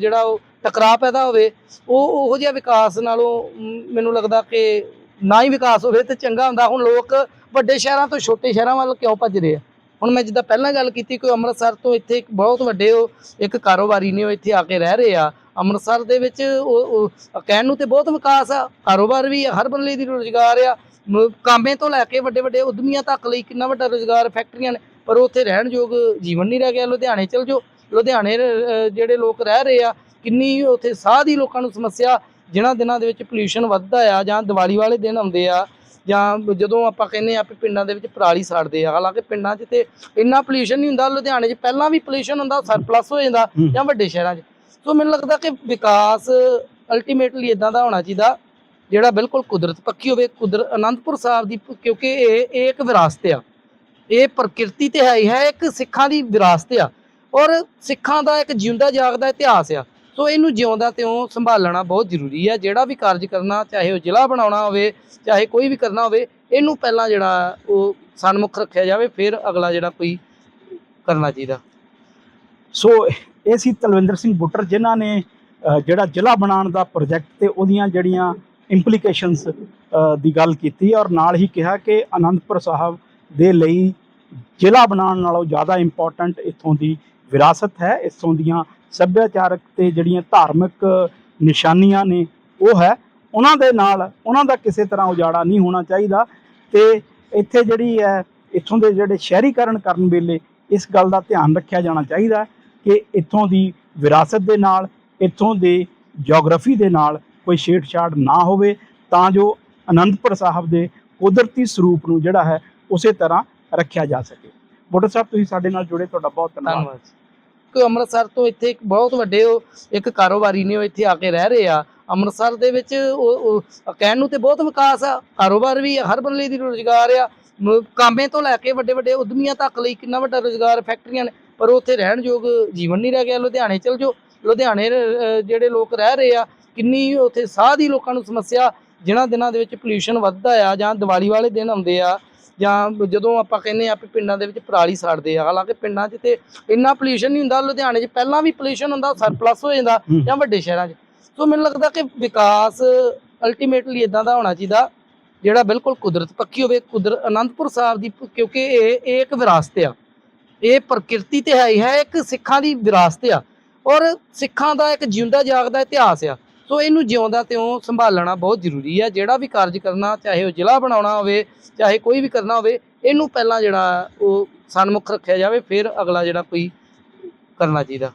ਜਿਹੜਾ ਉਹ ਟਕਰਾਅ ਪੈਦਾ ਹੋਵੇ, ਉਹ ਉਹੋ ਜਿਹਾ ਵਿਕਾਸ ਨਾਲੋਂ ਮੈਨੂੰ ਲੱਗਦਾ ਕਿ ਨਾ ਹੀ ਵਿਕਾਸ ਹੋਵੇ ਤੇ ਚੰਗਾ ਹੁੰਦਾ। ਹੁਣ ਲੋਕ ਵੱਡੇ ਸ਼ਹਿਰਾਂ ਤੋਂ ਛੋਟੇ ਸ਼ਹਿਰਾਂ ਵੱਲ ਕਿਉਂ ਭੱਜ ਰਹੇ ਆ? ਹੁਣ ਮੈਂ ਜਿੱਦਾਂ ਪਹਿਲਾਂ ਗੱਲ ਕੀਤੀ, ਕੋਈ ਅੰਮ੍ਰਿਤਸਰ ਤੋਂ ਇੱਥੇ ਇੱਕ ਬਹੁਤ ਵੱਡੇ ਉਹ ਇੱਕ ਕਾਰੋਬਾਰੀ ਨੇ ਉਹ ਇੱਥੇ ਆ ਕੇ ਰਹਿ ਰਹੇ ਆ। ਅੰਮ੍ਰਿਤਸਰ ਦੇ ਵਿੱਚ ਉਹ ਕਹਿਣ ਨੂੰ ਤੇ ਬਹੁਤ ਵਿਕਾਸ ਆ। ਕਾਰੋਬਾਰ ਵੀ ਆ, ਹਰ ਬੰਦੇ ਦੀ ਰੋਜ਼ਗਾਰ ਆ। ਮ- ਕਾਮੇ ਤੋਂ ਲੈ ਕੇ ਵੱਡੇ ਵੱਡੇ ਉਦਮੀਆਂ ਤੱਕ ਲਈ ਕਿੰਨਾ ਵੱਡਾ ਰੋਜ਼ਗਾਰ ਫੈਕਟਰੀਆਂ ਨੇ, ਪਰ ਉੱਥੇ ਰਹਿਣ ਯੋਗ ਜੀਵਨ ਨਹੀਂ ਰਹਿ ਗਿਆ। ਲੁਧਿਆਣੇ ਚਲ ਜਾਓ। ਲੁਧਿਆਣੇ ਜਿਹੜੇ ਲੋਕ ਰਹਿ ਰਹੇ ਆ ਕਿੰਨੀ ਉੱਥੇ ਸਾਹ ਦੀ ਲੋਕਾਂ ਨੂੰ ਸਮੱਸਿਆ ਜਿਨ੍ਹਾਂ ਦਿਨਾਂ ਦੇ ਵਿੱਚ ਪੋਲਿਊਸ਼ਨ ਵੱਧਦਾ ਆ ਜਾਂ ਦੀਵਾਲੀ ਵਾਲੇ ਦਿਨ ਆਉਂਦੇ ਆ ਜਾਂ ਜਦੋਂ ਆਪਾਂ ਕਹਿੰਦੇ ਆ ਵੀ ਪਿੰਡਾਂ ਦੇ ਵਿੱਚ ਪਰਾਲੀ ਸਾੜਦੇ ਆ ਹਾਲਾਂਕਿ ਪਿੰਡਾਂ 'ਚ ਤੇ ਇੰਨਾ ਪੋਲਿਊਸ਼ਨ ਨਹੀਂ ਹੁੰਦਾ ਲੁਧਿਆਣੇ 'ਚ ਪਹਿਲਾਂ ਵੀ ਪੋਲਿਊਸ਼ਨ ਹੁੰਦਾ ਸਰਪਲਸ ਹੋ ਜਾਂਦਾ। ਜਾਂ ਵੱਡੇ ਸ਼ਹਿਰਾਂ 'ਚ। ਸੋ ਮੈਨੂੰ ਲੱਗਦਾ ਕਿ ਵਿਕਾਸ ਅਲਟੀਮੇਟਲੀ ਇਦਾਂ ਦਾ ਹੋਣਾ ਚਾਹੀਦਾ ਜਿਹੜਾ ਬਿਲਕੁਲ ਕੁਦਰਤ ਪੱਖੀ ਹੋਵੇ ਕੁਦਰ ਅਨੰਦਪੁਰ ਸਾਹਿਬ ਦੀ ਕਿਉਂਕਿ ਇਹ ਇਹ ਇੱਕ ਵਿਰਾਸਤ ਆ। ਇਹ ਪ੍ਰਕਿਰਤੀ ਤੇ ਹੈ ਹੀ ਹੈ ਇੱਕ ਸਿੱਖਾਂ ਦੀ ਵਿਰਾਸਤ ਆ। ਔਰ ਸਿੱਖਾਂ ਦਾ ਇੱਕ ਜਿਉਂਦਾ ਜਾਗਦਾ ਇਤਿਹਾਸ ਆ। ਸੋ ਇਹਨੂੰ ਜਿਉਂਦਾ ਤਿਉਂ ਸੰਭਾਲਣਾ ਬਹੁਤ ਜ਼ਰੂਰੀ ਹੈ ਜਿਹੜਾ ਵੀ ਕਾਰਜ ਕਰਨਾ, ਚਾਹੇ ਉਹ ਜ਼ਿਲ੍ਹਾ ਬਣਾਉਣਾ ਹੋਵੇ, ਚਾਹੇ ਕੋਈ ਵੀ ਕਰਨਾ ਹੋਵੇ, ਇਹਨੂੰ ਪਹਿਲਾਂ ਜਿਹੜਾ ਉਹ ਸਨਮੁਖ ਰੱਖਿਆ ਜਾਵੇ, ਫਿਰ ਅਗਲਾ ਜਿਹੜਾ ਕੋਈ ਕਰਨਾ ਚਾਹੀਦਾ। ਸੋ ਇਹ ਸੀ ਤਲਵਿੰਦਰ ਸਿੰਘ ਬੁੱਟਰ, ਜਿਨ੍ਹਾਂ ਨੇ ਜਿਹੜਾ ਜ਼ਿਲ੍ਹਾ ਬਣਾਉਣ ਦਾ ਪ੍ਰੋਜੈਕਟ ਤੇ ਉਹਦੀਆਂ ਜਿਹੜੀਆਂ ਇੰਪਲੀਕੇਸ਼ਨਸ ਦੀ ਗੱਲ ਕੀਤੀ ਔਰ ਨਾਲ ਹੀ ਕਿਹਾ ਕਿ ਆਨੰਦਪੁਰ ਸਾਹਿਬ ਦੇ ਲਈ ਜ਼ਿਲ੍ਹਾ ਬਣਾਉਣ ਨਾਲੋਂ ਜ਼ਿਆਦਾ ਇੰਪੋਰਟੈਂਟ ਇੱਥੋਂ ਦੀ ਵਿਰਾਸਤ ਹੈ, ਇੱਥੋਂ ਦੀਆਂ ਸੱਭਿਆਚਾਰਕ ਤੇ ਜਿਹੜੀਆਂ ਧਾਰਮਿਕ ਨਿਸ਼ਾਨੀਆਂ ਨੇ, ਉਹ ਹੈ। ਉਹਨਾਂ ਦੇ ਨਾਲ ਉਹਨਾਂ ਦਾ ਕਿਸੇ ਤਰ੍ਹਾਂ ਉਜਾੜਾ ਨਹੀਂ ਹੋਣਾ ਚਾਹੀਦਾ। ਤੇ ਇੱਥੇ ਜਿਹੜੀ ਹੈ, ਇੱਥੋਂ ਦੇ ਜਿਹੜੇ ਸ਼ਹਿਰੀਕਰਨ ਕਰਨ ਵੇਲੇ ਇਸ ਗੱਲ ਦਾ ਧਿਆਨ ਰੱਖਿਆ ਜਾਣਾ ਚਾਹੀਦਾ ਕਿ ਇੱਥੋਂ ਦੀ ਵਿਰਾਸਤ ਦੇ ਨਾਲ, ਇੱਥੋਂ ਦੇ ਜੀਓਗ੍ਰਾਫੀ ਦੇ ਨਾਲ ਕੋਈ ਛੇੜਛਾੜ ਨਾ ਹੋਵੇ। ਤਾਂ ਜੋ ਅਨੰਦਪੁਰ ਸਾਹਿਬ ਦੇ ਕੁਦਰਤੀ ਸਰੂਪ ਨੂੰ ਜਿਹੜਾ ਹੈ, ਉਸੇ ਤਰ੍ਹਾਂ ਰੱਖਿਆ ਜਾ ਸਕੇ। ਬੁੱਟਰ ਸਾਹਿਬ, ਤੁਸੀਂ ਸਾਡੇ ਨਾਲ ਜੁੜੇ, ਤੁਹਾਡਾ ਬਹੁਤ ਧੰਨਵਾਦ। ਧੰਨਵਾਦ ਅੰਮ੍ਰਿਤਸਰ ਤੋਂ ਇੱਥੇ ਇੱਕ ਬਹੁਤ ਵੱਡੇ ਉਹ ਇੱਕ ਕਾਰੋਬਾਰੀ ਨੇ ਉਹ ਇੱਥੇ ਆ ਕੇ ਰਹਿ ਰਹੇ ਆ। ਅੰਮ੍ਰਿਤਸਰ ਦੇ ਵਿੱਚ ਉਹ ਕਹਿਣ ਨੂੰ ਤੇ ਬਹੁਤ ਵਿਕਾਸ ਆ। ਕਾਰੋਬਾਰ ਵੀ ਹਰ ਬੰਦੇ ਦੀ ਰੋਜ਼ਗਾਰ ਆ। ਮ- ਕਾਮੇ ਤੋਂ ਲੈ ਕੇ ਵੱਡੇ ਵੱਡੇ ਉਦਮੀਆਂ ਤੱਕ ਲਈ ਕਿੰਨਾ ਵੱਡਾ ਰੋਜ਼ਗਾਰ ਫੈਕਟਰੀਆਂ ਨੇ, ਪਰ ਉੱਥੇ ਰਹਿਣ ਯੋਗ ਜੀਵਨ ਨਹੀਂ ਰਹਿ ਗਿਆ। ਲੁਧਿਆਣੇ ਚਲ ਜਾਓ। ਲੁਧਿਆਣੇ ਜਿਹੜੇ ਲੋਕ ਰਹਿ ਰਹੇ ਆ, ਕਿੰਨੀ ਉੱਥੇ ਸਾਹ ਦੀ ਲੋਕਾਂ ਨੂੰ ਸਮੱਸਿਆ, ਜਿਨ੍ਹਾਂ ਦਿਨਾਂ ਦੇ ਵਿੱਚ ਪੋਲਿਊਸ਼ਨ ਵੱਧਦਾ ਆ ਜਾਂ ਦੀਵਾਲੀ ਵਾਲੇ ਦਿਨ ਆਉਂਦੇ ਆ ਜਾਂ ਜਦੋਂ ਆਪਾਂ ਕਹਿੰਦੇ ਆ ਵੀ ਪਿੰਡਾਂ ਦੇ ਵਿੱਚ ਪਰਾਲੀ ਸਾੜਦੇ ਆ ਹਾਲਾਂਕਿ ਪਿੰਡਾਂ 'ਚ ਤੇ ਇੰਨਾ ਪੋਲਿਊਸ਼ਨ ਨਹੀਂ ਹੁੰਦਾ ਲੁਧਿਆਣੇ 'ਚ ਪਹਿਲਾਂ ਵੀ ਪੋਲਿਊਸ਼ਨ ਹੁੰਦਾ ਸਰਪਲਸ ਹੋ ਜਾਂਦਾ। ਜਾਂ ਵੱਡੇ ਸ਼ਹਿਰਾਂ 'ਚ। ਸੋ ਮੈਨੂੰ ਲੱਗਦਾ ਕਿ ਵਿਕਾਸ ਅਲਟੀਮੇਟਲੀ ਇਦਾਂ ਦਾ ਹੋਣਾ ਚਾਹੀਦਾ ਜਿਹੜਾ ਬਿਲਕੁਲ ਕੁਦਰਤ ਪੱਖੀ ਹੋਵੇ ਕੁਦਰ ਅਨੰਦਪੁਰ ਸਾਹਿਬ ਦੀ ਕਿਉਂਕਿ ਇਹ ਇਹ ਇੱਕ ਵਿਰਾਸਤ ਆ। ਇਹ ਪ੍ਰਕਿਰਤੀ ਤੇ ਹੈ ਹੀ ਹੈ ਇੱਕ ਸਿੱਖਾਂ ਦੀ ਵਿਰਾਸਤ ਆ। ਔਰ ਸਿੱਖਾਂ ਦਾ ਇੱਕ ਜਿਉਂਦਾ ਜਾਗਦਾ ਇਤਿਹਾਸ ਆ। ਸੋ ਇਹਨੂੰ ਜਿਉਂਦਾ ਤਿਉਂ ਸੰਭਾਲਣਾ ਬਹੁਤ ਜ਼ਰੂਰੀ ਹੈ ਜਿਹੜਾ ਵੀ ਕਾਰਜ ਕਰਨਾ, ਚਾਹੇ ਉਹ ਜ਼ਿਲ੍ਹਾ ਬਣਾਉਣਾ ਹੋਵੇ, ਚਾਹੇ ਕੋਈ ਵੀ ਕਰਨਾ ਹੋਵੇ, ਇਹਨੂੰ ਪਹਿਲਾਂ ਜਿਹੜਾ ਉਹ ਸਨਮੁਖ ਰੱਖਿਆ ਜਾਵੇ, ਫਿਰ ਅਗਲਾ ਜਿਹੜਾ ਕੋਈ ਕਰਨਾ ਚਾਹੀਦਾ।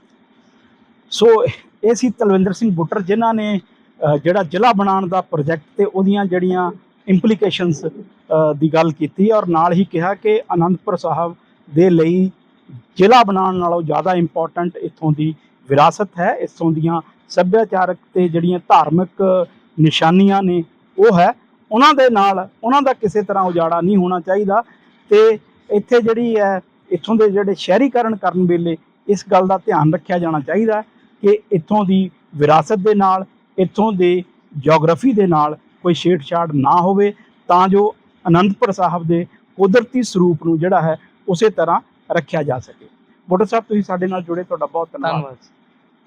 ਸੋ ਇਹ ਸੀ ਤਲਵਿੰਦਰ ਸਿੰਘ ਬੁੱਟਰ, ਜਿਨ੍ਹਾਂ ਨੇ ਜਿਹੜਾ ਜ਼ਿਲ੍ਹਾ ਬਣਾਉਣ ਦਾ ਪ੍ਰੋਜੈਕਟ ਤੇ ਉਹਦੀਆਂ ਜਿਹੜੀਆਂ ਇੰਪਲੀਕੇਸ਼ਨਸ ਦੀ ਗੱਲ ਕੀਤੀ ਔਰ ਨਾਲ ਹੀ ਕਿਹਾ ਕਿ ਆਨੰਦਪੁਰ ਸਾਹਿਬ ਦੇ ਲਈ ਜ਼ਿਲ੍ਹਾ ਬਣਾਉਣ ਨਾਲੋਂ ਜ਼ਿਆਦਾ ਇੰਪੋਰਟੈਂਟ ਇੱਥੋਂ ਦੀ ਵਿਰਾਸਤ ਹੈ, ਇੱਥੋਂ ਦੀਆਂ ਸੱਭਿਆਚਾਰਕ ਤੇ ਜਿਹੜੀਆਂ ਧਾਰਮਿਕ ਨਿਸ਼ਾਨੀਆਂ ਨੇ, ਉਹ ਹੈ। ਉਹਨਾਂ ਦੇ ਨਾਲ ਉਹਨਾਂ ਦਾ ਕਿਸੇ ਤਰ੍ਹਾਂ ਉਜਾੜਾ ਨਹੀਂ ਹੋਣਾ ਚਾਹੀਦਾ। ਤੇ ਇੱਥੇ ਜਿਹੜੀ ਹੈ, ਇੱਥੋਂ ਦੇ ਜਿਹੜੇ ਸ਼ਹਿਰੀਕਰਨ ਕਰਨ ਵੇਲੇ ਇਸ ਗੱਲ ਦਾ ਧਿਆਨ ਰੱਖਿਆ ਜਾਣਾ ਚਾਹੀਦਾ ਕਿ ਇੱਥੋਂ ਦੀ ਵਿਰਾਸਤ ਦੇ ਨਾਲ, ਇੱਥੋਂ ਦੇ ਜੀਓਗ੍ਰਾਫੀ ਦੇ ਨਾਲ ਕੋਈ ਛੇੜਛਾੜ ਨਾ ਹੋਵੇ। ਤਾਂ ਜੋ ਅਨੰਦਪੁਰ ਸਾਹਿਬ ਦੇ ਕੁਦਰਤੀ ਸਰੂਪ ਨੂੰ ਜਿਹੜਾ ਹੈ, ਉਸੇ ਤਰ੍ਹਾਂ ਰੱਖਿਆ ਜਾ ਸਕੇ। ਬੁੱਟਰ ਸਾਹਿਬ, ਤੁਸੀਂ ਸਾਡੇ ਨਾਲ ਜੁੜੇ, ਤੁਹਾਡਾ ਬਹੁਤ ਧੰਨਵਾਦ।